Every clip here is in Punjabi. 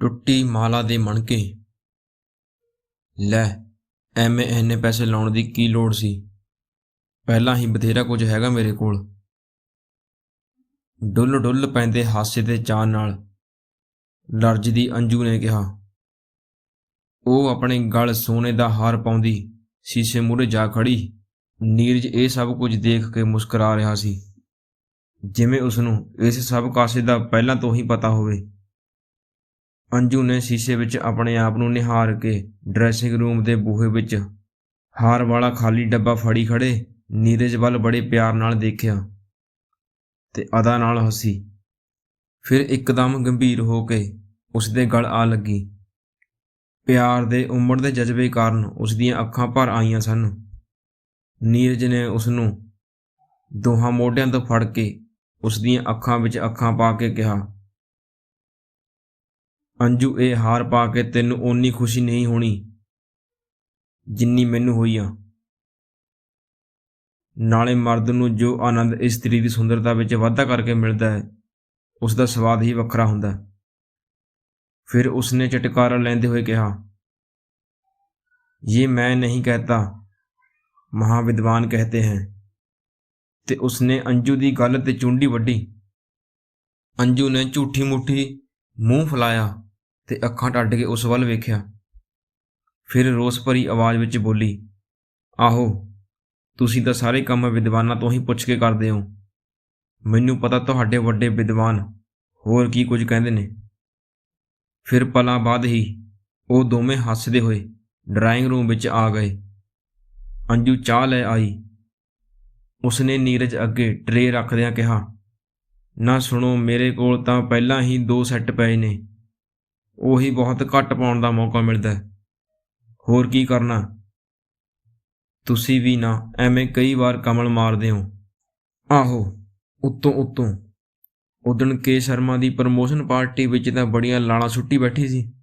ਟੁੱਟੀ ਮਾਲਾ ਦੇ ਮਣਕੇ। ਲੈ, ਐਵੇਂ ਇੰਨੇ ਪੈਸੇ ਲਾਉਣ ਦੀ ਕੀ ਲੋੜ ਸੀ? ਪਹਿਲਾਂ ਹੀ ਬਥੇਰਾ ਕੁਝ ਹੈਗਾ ਮੇਰੇ ਕੋਲ। ਡੁੱਲ ਡੁੱਲ ਪੈਂਦੇ ਹਾਸੇ ਦੇ ਚਾਅ ਨਾਲ ਲਰਜਦੀ ਅੰਜੂ ਨੇ ਕਿਹਾ। ਉਹ ਆਪਣੇ ਗਲ ਸੋਨੇ ਦਾ ਹਾਰ ਪਾਉਂਦੀ, ਸ਼ੀਸ਼ੇ ਮੂਹਰੇ ਜਾ ਖੜੀ। ਨੀਰਜ ਇਹ ਸਭ ਕੁਝ ਦੇਖ ਕੇ ਮੁਸਕਰਾ ਰਿਹਾ ਸੀ। ਜਿਵੇਂ ਉਸ ਨੂੰ ਇਸ ਸਭ ਕਾਸੇ ਦਾ ਪਹਿਲਾਂ ਤੋਂ ਹੀ ਪਤਾ ਹੋਵੇ। ਅੰਜੂ ਨੇ ਸ਼ੀਸ਼ੇ ਵਿੱਚ ਆਪਣੇ ਆਪ ਨੂੰ ਨਿਹਾਰ ਕੇ ਡਰੈਸਿੰਗ ਰੂਮ ਦੇ ਬੂਹੇ ਵਿੱਚ ਹਾਰ ਵਾਲਾ ਖਾਲੀ ਡੱਬਾ ਫੜੀ ਖੜੇ ਨੀਰਜ ਵੱਲ ਬੜੇ ਪਿਆਰ ਨਾਲ ਦੇਖਿਆ ਤੇ ਅਦਾ ਨਾਲ ਹੱਸੀ। ਫਿਰ ਇੱਕਦਮ ਗੰਭੀਰ ਹੋ ਕੇ ਉਸ ਦੇ ਗਲ ਆ ਲੱਗੀ। ਪਿਆਰ ਦੇ ਉਮੜ ਦੇ ਜਜ਼ਬੇ ਕਾਰਨ ਉਸ ਦੀਆਂ ਅੱਖਾਂ ਭਰ ਆਈਆਂ ਸਨ। ਨੀਰਜ ਨੇ ਉਸ ਨੂੰ ਦੋਹਾਂ ਮੋਢਿਆਂ ਤੋਂ ਫੜ ਕੇ ਉਸ ਦੀਆਂ ਅੱਖਾਂ ਵਿੱਚ ਅੱਖਾਂ ਪਾ ਕੇ ਕਿਹਾ ਅੰਜੂ ਇਹ ਹਾਰ ਪਾ ਕੇ ਤੈਨੂੰ ਓਨੀ ਖੁਸ਼ੀ ਨਹੀਂ ਹੋਣੀ ਜਿੰਨੀ ਮੈਨੂੰ ਹੋਈ ਆ ਨਾਲੇ ਮਰਦ ਨੂੰ ਜੋ ਆਨੰਦ ਇਸਤਰੀ ਦੀ ਸੁੰਦਰਤਾ ਵਿੱਚ ਵਾਧਾ ਕਰਕੇ ਮਿਲਦਾ ਹੈ ਉਸ ਦਾ ਸਵਾਦ ਹੀ ਵੱਖਰਾ ਹੁੰਦਾ ਹੈ फिर उसने चटकारा लेते हुए कहा ये मैं नहीं कहता महाविद्वान कहते हैं ਤੇ ਉਸਨੇ ਅੰਜੂ ਦੀ ਗੱਲ ਤੇ ਚੁੰਡੀ ਵੱਢੀ ਅੰਜੂ ਨੇ ਝੂਠੀ ਮੁੱਠੀ ਮੂੰਹ ਫਲਾਇਆ ਤੇ ਅੱਖਾਂ ਟੱਡ ਕੇ ਉਸ ਵੱਲ ਵੇਖਿਆ। ਫਿਰ ਰੋਸ ਭਰੀ ਆਵਾਜ਼ ਵਿੱਚ ਬੋਲੀ, ਆਹੋ, ਤੁਸੀਂ ਤਾਂ ਸਾਰੇ ਕੰਮ ਵਿਦਵਾਨਾਂ ਤੋਂ ਹੀ ਪੁੱਛ ਕੇ ਕਰਦੇ ਹੋ। ਮੈਨੂੰ ਪਤਾ ਤੁਹਾਡੇ ਵੱਡੇ ਵਿਦਵਾਨ ਹੋਰ ਕੀ ਕੁਝ ਕਹਿੰਦੇ ਨੇ। ਫਿਰ ਪਲਾਂ ਬਾਅਦ ਹੀ ਉਹ ਦੋਵੇਂ ਹੱਸਦੇ ਹੋਏ ਡਰਾਇੰਗ ਰੂਮ ਵਿੱਚ ਆ ਗਏ। ਅੰਜੂ ਚਾਹ ਲੈ ਆਈ। ਉਸਨੇ ਨੀਰਜ ਅੱਗੇ ਟਰੇ ਰੱਖਦਿਆਂ ਕਿਹਾ, ਨਾ ਸੁਣੋ, ਮੇਰੇ ਕੋਲ ਤਾਂ ਪਹਿਲਾਂ ਹੀ ਦੋ ਸੈੱਟ ਪਏ ਨੇ। ਉਹੀ ਬਹੁਤ ਘੱਟ ਪਾਉਣ ਦਾ ਮੌਕਾ ਮਿਲਦਾ ਹੈ। ਹੋਰ ਕੀ ਕਰਨਾ? ਤੁਸੀਂ ਵੀ ਨਾ ਐਵੇਂ ਕਈ ਵਾਰ ਕਮਲ ਮਾਰਦੇ ਹੋ। ਆਹੋ, ਉੱਤੋਂ ਉੱਤੋਂ। ਉਦਣ ਕੇ ਸ਼ਰਮਾ ਦੀ ਪ੍ਰਮੋਸ਼ਨ ਪਾਰਟੀ ਵਿੱਚ ਤਾਂ ਬੜੀਆਂ ਲਾਲਾਂ ਸੁੱਟੀ ਬੈਠੀ ਸੀ।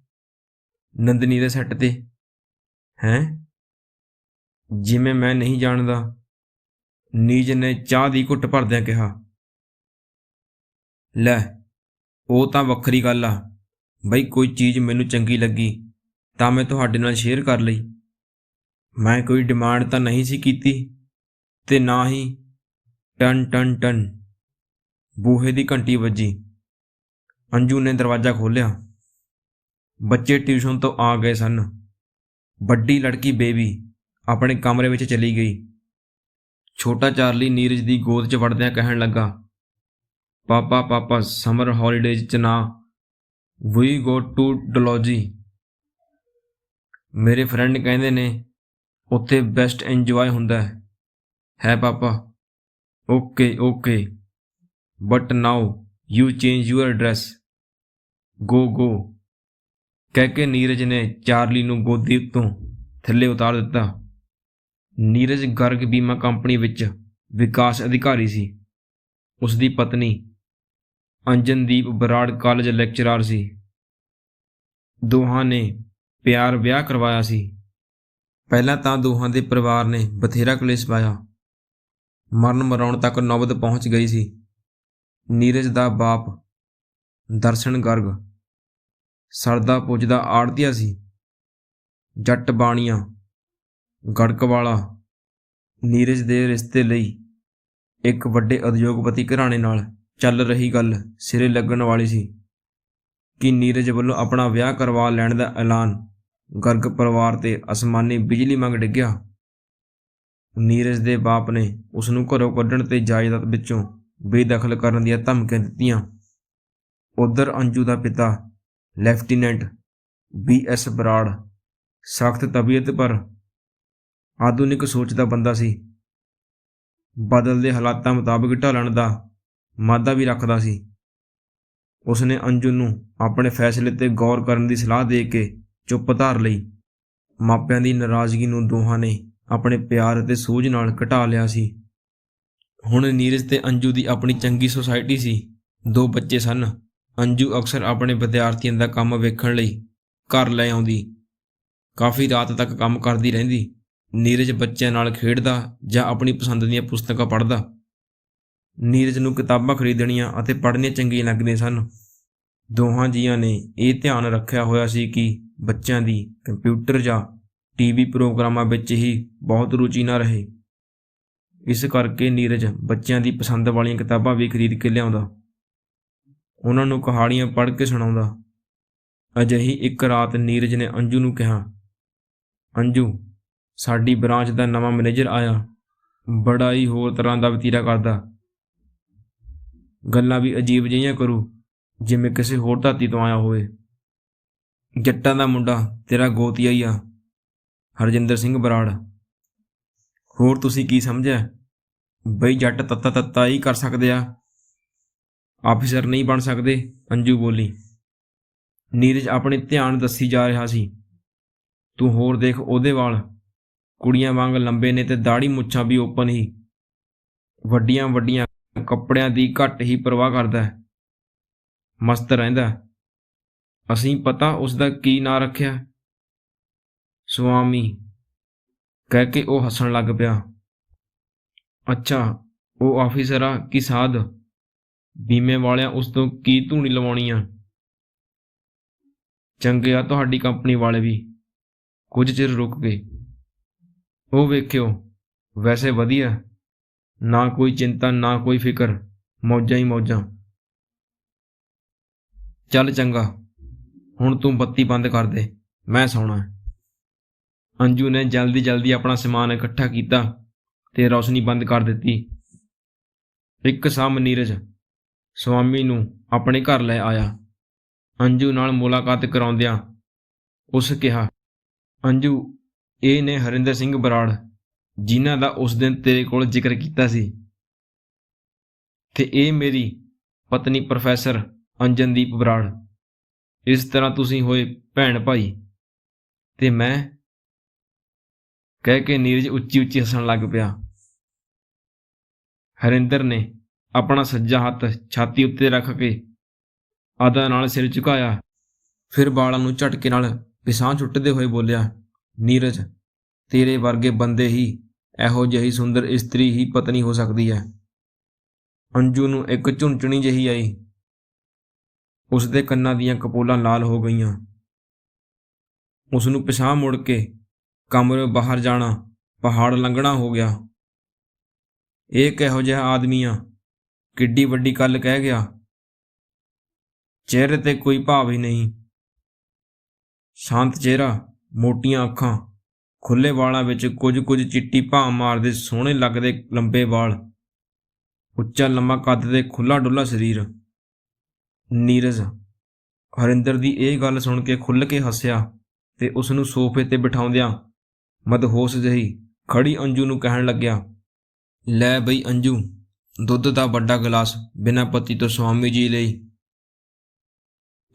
ਨੰਦਨੀ ਦੇ ਸੈੱਟ ਤੇ। ਹੈਂ? ਜਿਵੇਂ ਮੈਂ ਨਹੀਂ ਜਾਣਦਾ। ਨੀਜ ਨੇ ਚਾਹ ਦੀ ਘੁੱਟ ਭਰਦਿਆਂ ਕਿਹਾ। ਲੈ, ਉਹ ਤਾਂ ਵੱਖਰੀ ਗੱਲ ਆ। ਬਈ ਕੋਈ ਚੀਜ਼ ਮੈਨੂੰ ਚੰਗੀ ਲੱਗੀ, ਤਾਂ ਮੈਂ ਤੁਹਾਡੇ ਨਾਲ ਸ਼ੇਅਰ ਕਰ ਲਈ। ਮੈਂ ਕੋਈ ਡਿਮਾਂਡ ਤਾਂ ਨਹੀਂ ਸੀ ਕੀਤੀ ਤੇ ਨਾ ਹੀ ਟਨ ਟਨ ਟਨ ਬੂਹੇ ਦੀ ਘੰਟੀ ਵੱਜੀ। ਅੰਜੂ ਨੇ ਦਰਵਾਜ਼ਾ ਖੋਲ੍ਹਿਆ। ਬੱਚੇ ਟਿਊਸ਼ਨ ਤੋਂ ਆ ਗਏ ਸਨ। ਵੱਡੀ ਲੜਕੀ ਬੇਬੀ ਆਪਣੇ ਕਮਰੇ ਵਿੱਚ ਚਲੀ ਗਈ। ਛੋਟਾ ਚਾਰਲੀ ਨੀਰਜ ਦੀ ਗੋਦ 'ਚ ਵੜਦਿਆਂ ਕਹਿਣ ਲੱਗਾ, ਪਾਪਾ ਪਾਪਾ ਸਮਰ ਹੌਲੀਡੇਜ਼ 'ਚ ਨਾ ਵੀ ਗੋ ਟੂ ਡਲੋਜੀ ਮੇਰੇ ਫਰੈਂਡ ਕਹਿੰਦੇ ਨੇ ਉੱਥੇ ਬੈਸਟ ਇੰਜੋਏ ਹੁੰਦਾ ਹੈ ਹੈ ਪਾਪਾ okay okay but now you change your address go go ਕਹਿ ਕੇ ਨੀਰਜ ਨੇ ਚਾਰਲੀ ਨੂੰ ਗੋਦੀ ਉੱਤੋਂ ਥੱਲੇ ਉਤਾਰ ਦਿੱਤਾ। ਨੀਰਜ ਗਰਗ ਬੀਮਾ ਕੰਪਨੀ ਵਿੱਚ ਵਿਕਾਸ ਅਧਿਕਾਰੀ ਸੀ। ਉਸ ਦੀ ਪਤਨੀ ਅੰਜਨਦੀਪ ਬਰਾੜ ਕਾਲਜ ਲੈਕਚਰਰ ਸੀ। ਦੋਹਾਂ ਨੇ ਪਿਆਰ ਵਿਆਹ ਕਰਵਾਇਆ ਸੀ। ਪਹਿਲਾਂ ਤਾਂ ਦੋਹਾਂ ਦੇ ਪਰਿਵਾਰ ਨੇ ਬਥੇਰਾ ਕਲੇਸ਼ ਪਾਇਆ। ਮਰਨ ਮਰਾਉਣ ਤੱਕ ਨੌਬਤ ਪਹੁੰਚ ਗਈ ਸੀ। ਨੀਰਜ ਦਾ ਬਾਪ ਦਰਸ਼ਨ ਗਰਗ ਸਰਦਾ ਪੁੱਜਦਾ ਆੜਤੀਆ ਸੀ। ਜੱਟ ਬਾਣੀਆਂ ਗੜਕ ਵਾਲਾ, ਨੀਰਜ ਦੇ ਰਿਸ਼ਤੇ ਲਈ ਇੱਕ ਵੱਡੇ ਉਦਯੋਗਪਤੀ ਘਰਾਣੇ ਨਾਲ ਚੱਲ ਰਹੀ ਗੱਲ ਸਿਰੇ ਲੱਗਣ ਵਾਲੀ ਸੀ ਕਿ ਨੀਰਜ ਵੱਲੋਂ ਆਪਣਾ ਵਿਆਹ ਕਰਵਾ ਲੈਣ ਦਾ ਐਲਾਨ। ਗਰਗ ਪਰਿਵਾਰ ਤੇ ਅਸਮਾਨੀ ਬਿਜਲੀ ਮੰਗ ਡਿੱਗਿਆ। ਨੀਰਜ ਦੇ ਬਾਪ ਨੇ ਉਸ ਨੂੰ ਘਰੋਂ ਕੱਢਣ ਤੇ ਜਾਇਦਾਦ ਵਿੱਚੋਂ ਬੇਦਖਲ ਕਰਨ ਦੀਆਂ ਧਮਕੀਆਂ ਦਿੱਤੀਆਂ। ਉਧਰ ਅੰਜੂ ਦਾ ਪਿਤਾ, ਲੈਫਟੀਨੈਂਟ ਬੀ ਐਸ ਬਰਾੜ, ਸਖਤ ਤਬੀਅਤ ਪਰ ਆਧੁਨਿਕ ਸੋਚ ਦਾ ਬੰਦਾ ਸੀ। ਬਦਲਦੇ ਹਾਲਾਤਾਂ ਮੁਤਾਬਕ ਢਲਣ ਦਾ ਮਾਦਾ ਵੀ ਰੱਖਦਾ ਸੀ। ਉਸਨੇ ਅੰਜੂ ਨੂੰ ਆਪਣੇ ਫੈਸਲੇ ਤੇ ਗੌਰ ਕਰਨ ਦੀ ਸਲਾਹ ਦੇ ਕੇ ਚੁੱਪ ਧਾਰ ਲਈ। ਮਾਪਿਆਂ ਦੀ ਨਾਰਾਜ਼ਗੀ ਨੂੰ ਦੋਹਾਂ ਨੇ ਆਪਣੇ ਪਿਆਰ ਅਤੇ ਸੂਝ ਨਾਲ ਘਟਾ ਲਿਆ ਸੀ। ਹੁਣ ਨੀਰਜ ਤੇ ਅੰਜੂ ਦੀ ਆਪਣੀ ਚੰਗੀ ਸੁਸਾਇਟੀ ਸੀ। ਦੋ ਬੱਚੇ ਸਨ। ਅੰਜੂ ਅਕਸਰ ਆਪਣੇ ਵਿਦਿਆਰਥੀਆਂ ਦਾ ਕੰਮ ਵੇਖਣ ਲਈ ਘਰ ਲੈ ਆਉਂਦੀ। ਕਾਫੀ ਰਾਤ ਤੱਕ ਕੰਮ ਕਰਦੀ ਰਹਿੰਦੀ। ਨੀਰਜ ਬੱਚਿਆਂ ਨਾਲ ਖੇਡਦਾ ਜਾਂ ਆਪਣੀ ਪਸੰਦ ਦੀਆਂ ਪੁਸਤਕਾਂ ਪੜ੍ਹਦਾ। ਨੀਰਜ ਨੂੰ ਕਿਤਾਬਾਂ ਖਰੀਦਣੀਆਂ ਅਤੇ ਪੜ੍ਹਨੇ ਚੰਗੇ ਲੱਗਦੇ ਸਨ। ਦੋਹਾਂ ਜੀਆਂ ਨੇ ਇਹ ਧਿਆਨ ਰੱਖਿਆ ਹੋਇਆ ਸੀ ਕਿ ਬੱਚਿਆਂ ਦੀ ਕੰਪਿਊਟਰ ਜਾਂ ਟੀਵੀ ਪ੍ਰੋਗਰਾਮਾਂ ਵਿੱਚ ਹੀ ਬਹੁਤ ਰੁਚੀ ਨਾ ਰਹੇ। ਇਸ ਕਰਕੇ ਨੀਰਜ ਬੱਚਿਆਂ ਦੀ ਪਸੰਦ ਵਾਲੀਆਂ ਕਿਤਾਬਾਂ ਵੀ ਖਰੀਦ ਕੇ ਲਿਆਉਂਦਾ। ਉਹਨਾਂ ਨੂੰ ਕਹਾਣੀਆਂ ਪੜ੍ਹ ਕੇ ਸੁਣਾਉਂਦਾ। ਅਜਿਹੀ ਇੱਕ ਰਾਤ ਨੀਰਜ ਨੇ ਅੰਜੂ ਨੂੰ ਕਿਹਾ, ਅੰਜੂ, ਸਾਡੀ ਬ੍ਰਾਂਚ ਦਾ ਨਵਾਂ ਮੈਨੇਜਰ ਆਇਆ। ਬੜਾ ਹੀ ਹੋਰ ਤਰ੍ਹਾਂ ਦਾ ਵਤੀਰਾ ਕਰਦਾ। ਗੱਲਾਂ ਵੀ ਅਜੀਬ ਜਿਹੀਆਂ ਕਰੂ, ਜਿਵੇਂ ਕਿਸੇ ਹੋਰ ਧਰਤੀ ਤੋਂ ਆਇਆ ਹੋਵੇ। ਜੱਟਾਂ ਦਾ ਮੁੰਡਾ ਤੇਰਾ ਗੋਤੀਆ ਹੀ ਆ, ਹਰਜਿੰਦਰ ਸਿੰਘ ਬਰਾੜ। ਹੋਰ ਤੁਸੀਂ ਕੀ ਸਮਝਿਆ? ਬਈ ਜੱਟ ਤੱਤਾ ਤੱਤਾ ਹੀ ਕਰ ਸਕਦੇ ਆ। ਆਫੀਸਰ ਨਹੀਂ ਬਣ ਸਕਦੇ ਅੰਜੂ ਬੋਲੀ। ਨੀਰਜ ਆਪਣੇ ਧਿਆਨ ਦੱਸੀ ਜਾ ਰਿਹਾ ਸੀ। ਤੂੰ ਹੋਰ ਦੇਖ ਉਹਦੇ ਵਾਲ। ਕੁੜੀਆਂ ਵਾਂਗ ਲੰਬੇ ਨੇ ਤੇ ਦਾੜੀ ਮੁੱਛਾਂ ਵੀ ਓਪਨ ਹੀ। ਵੱਡੀਆਂ ਵੱਡੀਆਂ ਕੱਪੜਿਆਂ ਦੀ ਘੱਟ ਹੀ ਪਰਵਾਹ ਕਰਦਾ ਹੈ। ਮਸਤ ਰਹਿੰਦਾ ਅਸੀਂ ਪਤਾ ਉਸ ਦਾ ਕੀ ਨਾਂ ਰੱਖਿਆ। ਸੁਆਮੀ ਕਹਿ ਕੇ ਉਹ ਹੱਸਣ ਲੱਗ ਪਿਆ। ਅੱਛਾ, ਉਹ ਆਫੀਸਰ ਆ ਕਿ ਸਾਧ? ਬੀਮੇ ਵਾਲਿਆਂ ਉਸ ਤੋਂ ਕੀ ਧੂਣੀ ਲਵਾਉਣੀ ਆ ਚੰਗੇ ਆ ਤੁਹਾਡੀ ਕੰਪਨੀ ਵਾਲੇ ਵੀ। ਕੁਝ ਚਿਰ ਰੁਕ ਗਏ। ਉਹ ਵੇਖਿਓ, ਵੈਸੇ ਵਧੀਆ। ਨਾ ਕੋਈ ਚਿੰਤਾ, ਨਾ ਕੋਈ ਫਿਕਰ, ਮੌਜਾਂ ਹੀ ਮੌਜਾਂ। ਚੱਲ ਚੰਗਾ, ਹੁਣ ਤੂੰ ਬੱਤੀ ਬੰਦ ਕਰ ਦੇ, ਮੈਂ ਸੌਣਾ। ਅੰਜੂ ਨੇ ਜਲਦੀ ਜਲਦੀ ਆਪਣਾ ਸਮਾਨ ਇਕੱਠਾ ਕੀਤਾ ਤੇ ਰੌਸ਼ਨੀ ਬੰਦ ਕਰ ਦਿੱਤੀ। ਇੱਕ ਸਾਮ ਨੀਰਜ ਸਵਾਮੀ ਨੂੰ ਆਪਣੇ ਘਰ ਲੈ ਆਇਆ। ਅੰਜੂ ਨਾਲ ਮੁਲਾਕਾਤ ਕਰਾਉਂਦਿਆਂ ਉਸ ਕਿਹਾ, ਅੰਜੂ, ਇਹ ਨੇ ਹਰਿੰਦਰ ਸਿੰਘ ਬਰਾੜ। ਜਿਨ੍ਹਾਂ ਦਾ ਉਸ ਦਿਨ ਤੇਰੇ ਕੋਲ ਜ਼ਿਕਰ ਕੀਤਾ ਸੀ। ਤੇ ਇਹ ਮੇਰੀ ਪਤਨੀ ਪ੍ਰੋਫੈਸਰ ਅੰਜਨਦੀਪ ਬਰਾੜ। ਇਸ ਤਰ੍ਹਾਂ ਤੁਸੀਂ ਹੋਏ ਭੈਣ ਭਾਈ। ਤੇ ਮੈਂ ਕਹਿ ਕੇ ਨੀਰਜ ਉੱਚੀ ਉੱਚੀ ਹੱਸਣ ਲੱਗ ਪਿਆ। ਹਰਿੰਦਰ ਨੇ ਆਪਣਾ ਸੱਜਾ ਹੱਥ ਛਾਤੀ ਉੱਤੇ ਰੱਖ ਕੇ ਆਦਾ ਨਾਲ ਸਿਰ ਝੁਕਾਇਆ। ਫਿਰ ਬਾਲਾਂ ਨੂੰ ਝਟਕੇ ਨਾਲ ਪਿਸਾਂ ਛੁੱਟਦੇ ਹੋਏ ਬੋਲਿਆ, ਨੀਰਜ, ਤੇਰੇ ਵਰਗੇ ਬੰਦੇ ਹੀ ਇਹੋ ਜਿਹੀ ਸੁੰਦਰ ਇਸਤਰੀ ਹੀ ਪਤਨੀ ਹੋ ਸਕਦੀ ਹੈ। ਅੰਜੂ ਨੂੰ ਇੱਕ ਝੁੰਚਣੀ ਜਿਹੀ ਆਈ। ਉਸ ਦੇ ਕੰਨਾਂ ਦੀਆਂ ਕਪੋਲਾਂ ਲਾਲ ਹੋ ਗਈਆਂ। ਉਸ ਨੂੰ ਪਿਛਾਂ ਮੁੜ ਕੇ ਕਮਰੇ ਬਾਹਰ ਜਾਣਾ, ਪਹਾੜ ਲੰਘਣਾ ਹੋ ਗਿਆ। ਇਹ ਕਿਹੋ ਜਿਹਾ ਆਦਮੀ ਆ? ਕਿੱਡੀ ਵੱਡੀ ਗੱਲ ਕਹਿ ਗਿਆ। ਚਿਹਰੇ ਤੇ ਕੋਈ ਭਾਵ ਹੀ ਨਹੀਂ। ਸ਼ਾਂਤ ਚਿਹਰਾ, ਮੋਟੀਆਂ ਅੱਖਾਂ। ਖੁੱਲੇ ਵਾਲਾਂ ਵਿੱਚ ਕੁਝ ਕੁਝ ਚਿੱਟੀ ਭਾਂ ਮਾਰਦੇ ਸੋਹਣੇ ਲੱਗਦੇ ਲੰਬੇ ਵਾਲ। ਉੱਚਾ ਲੰਮਾ ਕੱਦ ਤੇ ਖੁੱਲਾ ਡੁੱਲਾ ਸਰੀਰ। ਨੀਰਜ, ਹਰਿੰਦਰ ਦੀ ਇਹ ਗੱਲ ਸੁਣ ਕੇ ਖੁੱਲ੍ਹ ਕੇ ਹੱਸਿਆ ਤੇ ਉਸ ਨੂੰ ਸੋਫੇ ਤੇ ਬਿਠਾਉਂਦਿਆਂ ਮਦਹੋਸ਼ ਜਹੀ ਖੜੀ ਅੰਜੂ ਨੂੰ ਕਹਿਣ ਲੱਗਿਆ, ਲੈ ਬਈ ਅੰਜੂ, ਦੁੱਧ ਦਾ ਵੱਡਾ ਗਲਾਸ ਬਿਨਾਂ ਪਤੀ ਤੋਂ ਸਵਾਮੀ ਜੀ ਲਈ।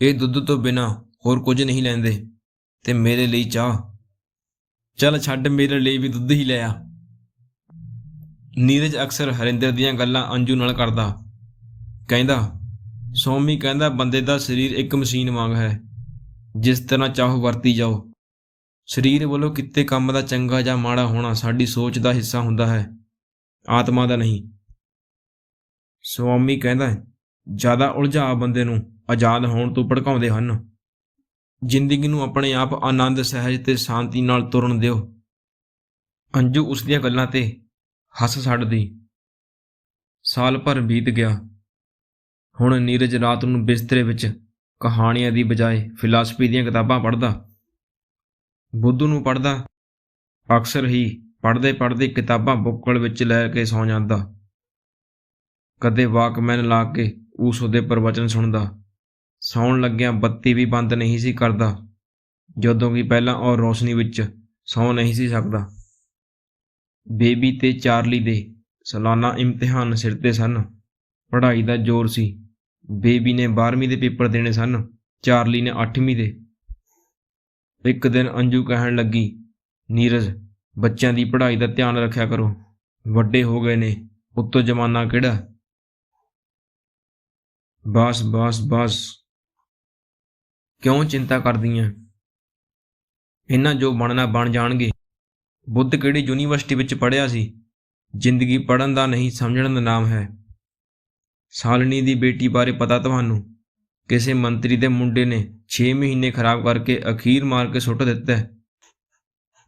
ਇਹ ਦੁੱਧ ਤੋਂ ਬਿਨਾਂ ਹੋਰ ਕੁਝ ਨਹੀਂ ਲੈਂਦੇ ਤੇ ਮੇਰੇ ਲਈ ਚਾਹ। ਚੱਲ ਛੱਡ ਮੇਰੇ ਲਈ ਵੀ ਦੁੱਧ ਹੀ ਲੈ ਆ। ਨੀਰਜ ਅਕਸਰ ਹਰਿੰਦਰ ਦੀਆਂ ਗੱਲਾਂ ਅੰਜੂ ਨਾਲ ਕਰਦਾ। ਕਹਿੰਦਾ, ਸੌਮੀ ਕਹਿੰਦਾ ਬੰਦੇ ਦਾ ਸਰੀਰ ਇੱਕ ਮਸ਼ੀਨ ਵਾਂਗ ਹੈ। ਜਿਸ ਤਰ੍ਹਾਂ ਚਾਹੋ ਵਰਤੀ ਜਾਓ। ਸਰੀਰ ਵੱਲੋਂ ਕਿਤੇ ਕੰਮ ਦਾ ਚੰਗਾ ਜਾਂ ਮਾੜਾ ਹੋਣਾ ਸਾਡੀ ਸੋਚ ਦਾ ਹਿੱਸਾ ਹੁੰਦਾ ਹੈ। ਆਤਮਾ ਦਾ ਨਹੀਂ। ਸਵਾਮੀ ਕਹਿੰਦਾ, ਜ਼ਿਆਦਾ ਉਲਝਾ ਬੰਦੇ ਨੂੰ ਆਜ਼ਾਦ ਹੋਣ ਤੋਂ ਭੜਕਾਉਂਦੇ ਹਨ। ਜ਼ਿੰਦਗੀ ਨੂੰ ਆਪਣੇ ਆਪ ਆਨੰਦ, ਸਹਿਜ ਤੇ ਸ਼ਾਂਤੀ ਨਾਲ ਤੁਰਨ ਦਿਓ। ਅੰਜੂ ਉਸ ਦੀਆਂ ਗੱਲਾਂ ਤੇ ਹੱਸ ਛੱਡਦੀ। ਸਾਲ ਭਰ ਬੀਤ ਗਿਆ। ਹੁਣ ਨੀਰਜ ਰਾਤ ਨੂੰ ਬਿਸਤਰੇ ਵਿੱਚ ਕਹਾਣੀਆਂ ਦੀ ਬਜਾਏ ਫਿਲਾਸਫੀ ਦੀਆਂ ਕਿਤਾਬਾਂ ਪੜ੍ਹਦਾ। ਬੁੱਧ ਨੂੰ ਪੜ੍ਹਦਾ। ਅਕਸਰ ਹੀ ਪੜ੍ਹਦੇ ਪੜ੍ਹਦੇ ਕਿਤਾਬਾਂ ਬੁੱਕਲ ਵਿੱਚ ਲੈ ਕੇ ਸੌਂ ਜਾਂਦਾ। ਕਦੇ ਵਾਕਮੈਨ ਲਾ ਕੇ ਉਸ ਉਹਦੇ ਪ੍ਰਵਚਨ ਸੁਣਦਾ। ਸੌਣ ਲੱਗਿਆਂ ਬੱਤੀ ਵੀ ਬੰਦ ਨਹੀਂ ਸੀ ਕਰਦਾ, ਜਦੋਂ ਕਿ ਪਹਿਲਾਂ ਉਹ ਰੋਸ਼ਨੀ ਵਿੱਚ ਸੌ ਨਹੀਂ ਸੀ ਸਕਦਾ। ਬੇਬੀ ਤੇ ਚਾਰਲੀ ਦੇ ਸਾਲਾਨਾ ਇਮਤਿਹਾਨ ਸਿਰ ਤੇ ਸਨ। ਪੜ੍ਹਾਈ ਦਾ ਜ਼ੋਰ ਸੀ। ਬੇਬੀ ਨੇ 12ਵੀਂ ਦੇ ਪੇਪਰ ਦੇਣੇ ਸਨ। ਚਾਰਲੀ ਨੇ 8ਵੀਂ ਦੇ। ਇੱਕ ਦਿਨ ਅੰਜੂ ਕਹਿਣ ਲੱਗੀ, ਨੀਰਜ, ਬੱਚਿਆਂ ਦੀ ਪੜ੍ਹਾਈ ਦਾ ਧਿਆਨ ਰੱਖਿਆ ਕਰੋ। ਵੱਡੇ ਹੋ ਗਏ ਨੇ। ਉੱਤੋਂ ਜ਼ਮਾਨਾ ਕਿਹੜਾ? ਬਸ ਬਸ ਬਸ। ਕਿਉਂ ਚਿੰਤਾ ਕਰਦੀ ਹੈ ਇਹਨਾਂ ਜੋ ਬਣਨਾ ਬਣ ਜਾਣਗੇ। ਬੁੱਧ ਕਿਹੜੀ ਯੂਨੀਵਰਸਿਟੀ ਵਿੱਚ ਪੜ੍ਹਿਆ ਸੀ? ਜ਼ਿੰਦਗੀ ਪੜ੍ਹਨ ਦਾ ਨਹੀਂ, ਸਮਝਣ ਦਾ ਨਾਮ ਹੈ। ਸਾਲਣੀ ਦੀ ਬੇਟੀ ਬਾਰੇ ਪਤਾ ਤੁਹਾਨੂੰ? ਕਿਸੇ ਮੰਤਰੀ ਦੇ ਮੁੰਡੇ ਨੇ 6 ਮਹੀਨੇ ਖਰਾਬ ਕਰਕੇ ਅਖੀਰ ਮਾਰ ਕੇ ਸੁੱਟ ਦਿੱਤਾ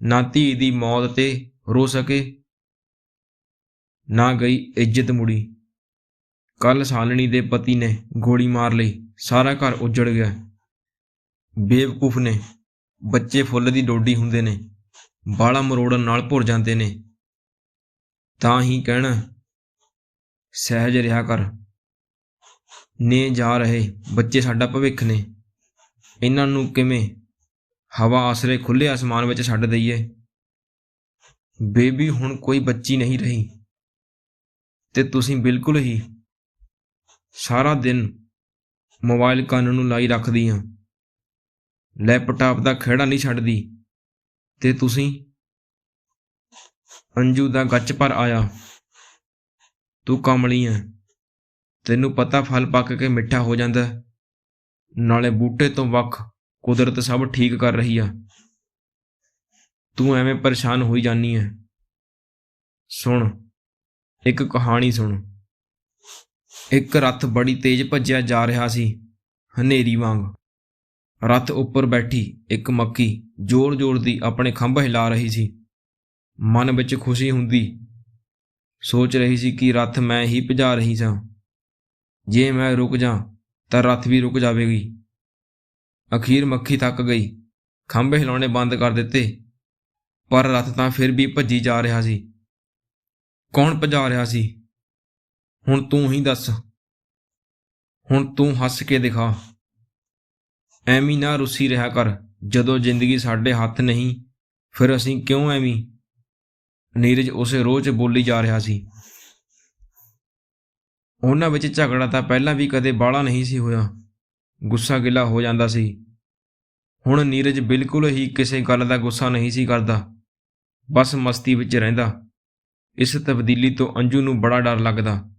ਨਾ ਧੀ ਦੀ ਮੌਤ ਤੇ ਰੋ ਸਕੇ, ਨਾ ਗਈ ਇੱਜ਼ਤ ਮੁੜੀ। ਕੱਲ ਸਾਲਣੀ ਦੇ ਪਤੀ ਨੇ ਗੋਲੀ ਮਾਰ ਲਈ, ਸਾਰਾ ਘਰ ਉਜੜ ਗਿਆ। ਬੇਵਕੂਫ ਨੇ। ਬੱਚੇ ਫੁੱਲ ਦੀ ਡੋਡੀ ਹੁੰਦੇ ਨੇ। ਬਾਲਾ ਮਰੋੜਨ ਨਾਲ ਭੁਰ ਜਾਂਦੇ ਨੇ। ਤਾਂ ਹੀ ਕਹਿਣਾ, ਸਹਿਜ ਰਿਹਾ ਕਰ। ਨੇ ਜਾ ਰਹੇ, ਬੱਚੇ ਸਾਡਾ ਭਵਿੱਖ ਨੇ। ਇਹਨਾਂ ਨੂੰ ਕਿਵੇਂ ਹਵਾ ਆਸਰੇ ਖੁੱਲੇ ਆਸਮਾਨ ਵਿੱਚ ਛੱਡ ਦਈਏ? ਬੇਬੀ ਹੁਣ ਕੋਈ ਬੱਚੀ ਨਹੀਂ ਰਹੀ। ਤੇ ਤੁਸੀਂ ਬਿਲਕੁਲ ਹੀ ਸਾਰਾ ਦਿਨ ਮੋਬਾਈਲ ਕੰਨ ਨੂੰ ਲਾਈ ਰੱਖਦੀ ਆ ਲੈਪਟਾਪ ਦਾ ਖਿਹੜਾ ਨਹੀਂ ਛੱਡਦੀ। ਤੇ ਤੁਸੀਂ? ਅੰਜੂ ਦਾ ਗੱਚ ਪਰ ਆਇਆ। ਤੂੰ ਕਮਲੀ ਐ। ਤੈਨੂੰ ਪਤਾ ਫਲ ਪੱਕ ਕੇ ਮਿੱਠਾ ਹੋ ਜਾਂਦਾ ਨਾਲੇ ਬੂਟੇ ਤੋਂ ਵੱਖ ਕੁਦਰਤ ਸਭ ਠੀਕ ਕਰ ਰਹੀ ਆ। ਤੂੰ ਐਵੇਂ ਪਰੇਸ਼ਾਨ ਹੋਈ ਜਾਨੀ ਐ। ਸੁਣ, ਇੱਕ ਕਹਾਣੀ ਸੁਣ। ਇੱਕ ਰੱਥ ਬੜੀ ਤੇਜ਼ ਭੱਜਿਆ ਜਾ ਰਿਹਾ ਸੀ, ਹਨੇਰੀ ਵਾਂਗ। ਰੱਥ ਉੱਪਰ ਬੈਠੀ ਇੱਕ ਮੱਕੀ ਜ਼ੋਰ-ਜ਼ੋਰ ਦੀ ਆਪਣੇ ਖੰਭ ਹਿਲਾ ਰਹੀ ਸੀ। ਮਨ ਵਿੱਚ ਖੁਸ਼ੀ ਹੁੰਦੀ। ਸੋਚ ਰਹੀ ਸੀ ਕਿ ਰੱਥ ਮੈਂ ਹੀ ਭਜਾ ਰਹੀ ਸਾਂ। ਜੇ ਮੈਂ ਰੁਕ ਜਾ, ਤਾਂ ਰੱਥ ਵੀ ਰੁਕ ਜਾਵੇਗੀ। ਅਖੀਰ ਮੱਖੀ ਥੱਕ ਗਈ। ਖੰਭ ਹਿਲਾਉਣੇ ਬੰਦ ਕਰ ਦਿੱਤੇ। ਪਰ ਰੱਥ ਤਾਂ ਫਿਰ ਵੀ ਭੱਜੀ ਜਾ ਰਿਹਾ ਸੀ। ਕੌਣ ਭਜਾ ਰਿਹਾ ਸੀ? ਹੁਣ ਤੂੰ ਹੀ ਦੱਸ। ਹੁਣ ਤੂੰ ਹੱਸ ਕੇ ਦਿਖਾ। ਐਵੇਂ ਨਾ ਰੁੱਸੀ ਰਿਹਾ ਕਰ। ਜਦੋਂ ਜ਼ਿੰਦਗੀ ਸਾਡੇ ਹੱਥ ਨਹੀਂ, ਫਿਰ ਅਸੀਂ ਕਿਉਂ ਐਵੇਂ ਨੀਰਜ ਉਸੇ ਰੋਜ਼ ਬੋਲੀ ਜਾ ਰਿਹਾ ਸੀ। ਉਹਨਾਂ ਵਿੱਚ ਝਗੜਾ ਤਾਂ ਪਹਿਲਾਂ ਵੀ ਕਦੇ ਬਾਹਲਾ ਨਹੀਂ ਸੀ ਹੋਇਆ। ਗੁੱਸਾ ਗਿਲਾ ਹੋ ਜਾਂਦਾ ਸੀ। ਹੁਣ ਨੀਰਜ ਬਿਲਕੁਲ ਹੀ ਕਿਸੇ ਗੱਲ ਦਾ ਗੁੱਸਾ ਨਹੀਂ ਸੀ ਕਰਦਾ। ਬਸ ਮਸਤੀ ਵਿੱਚ ਰਹਿੰਦਾ। ਇਸ ਤਬਦੀਲੀ ਤੋਂ ਅੰਜੂ ਨੂੰ ਬੜਾ ਡਰ ਲੱਗਦਾ।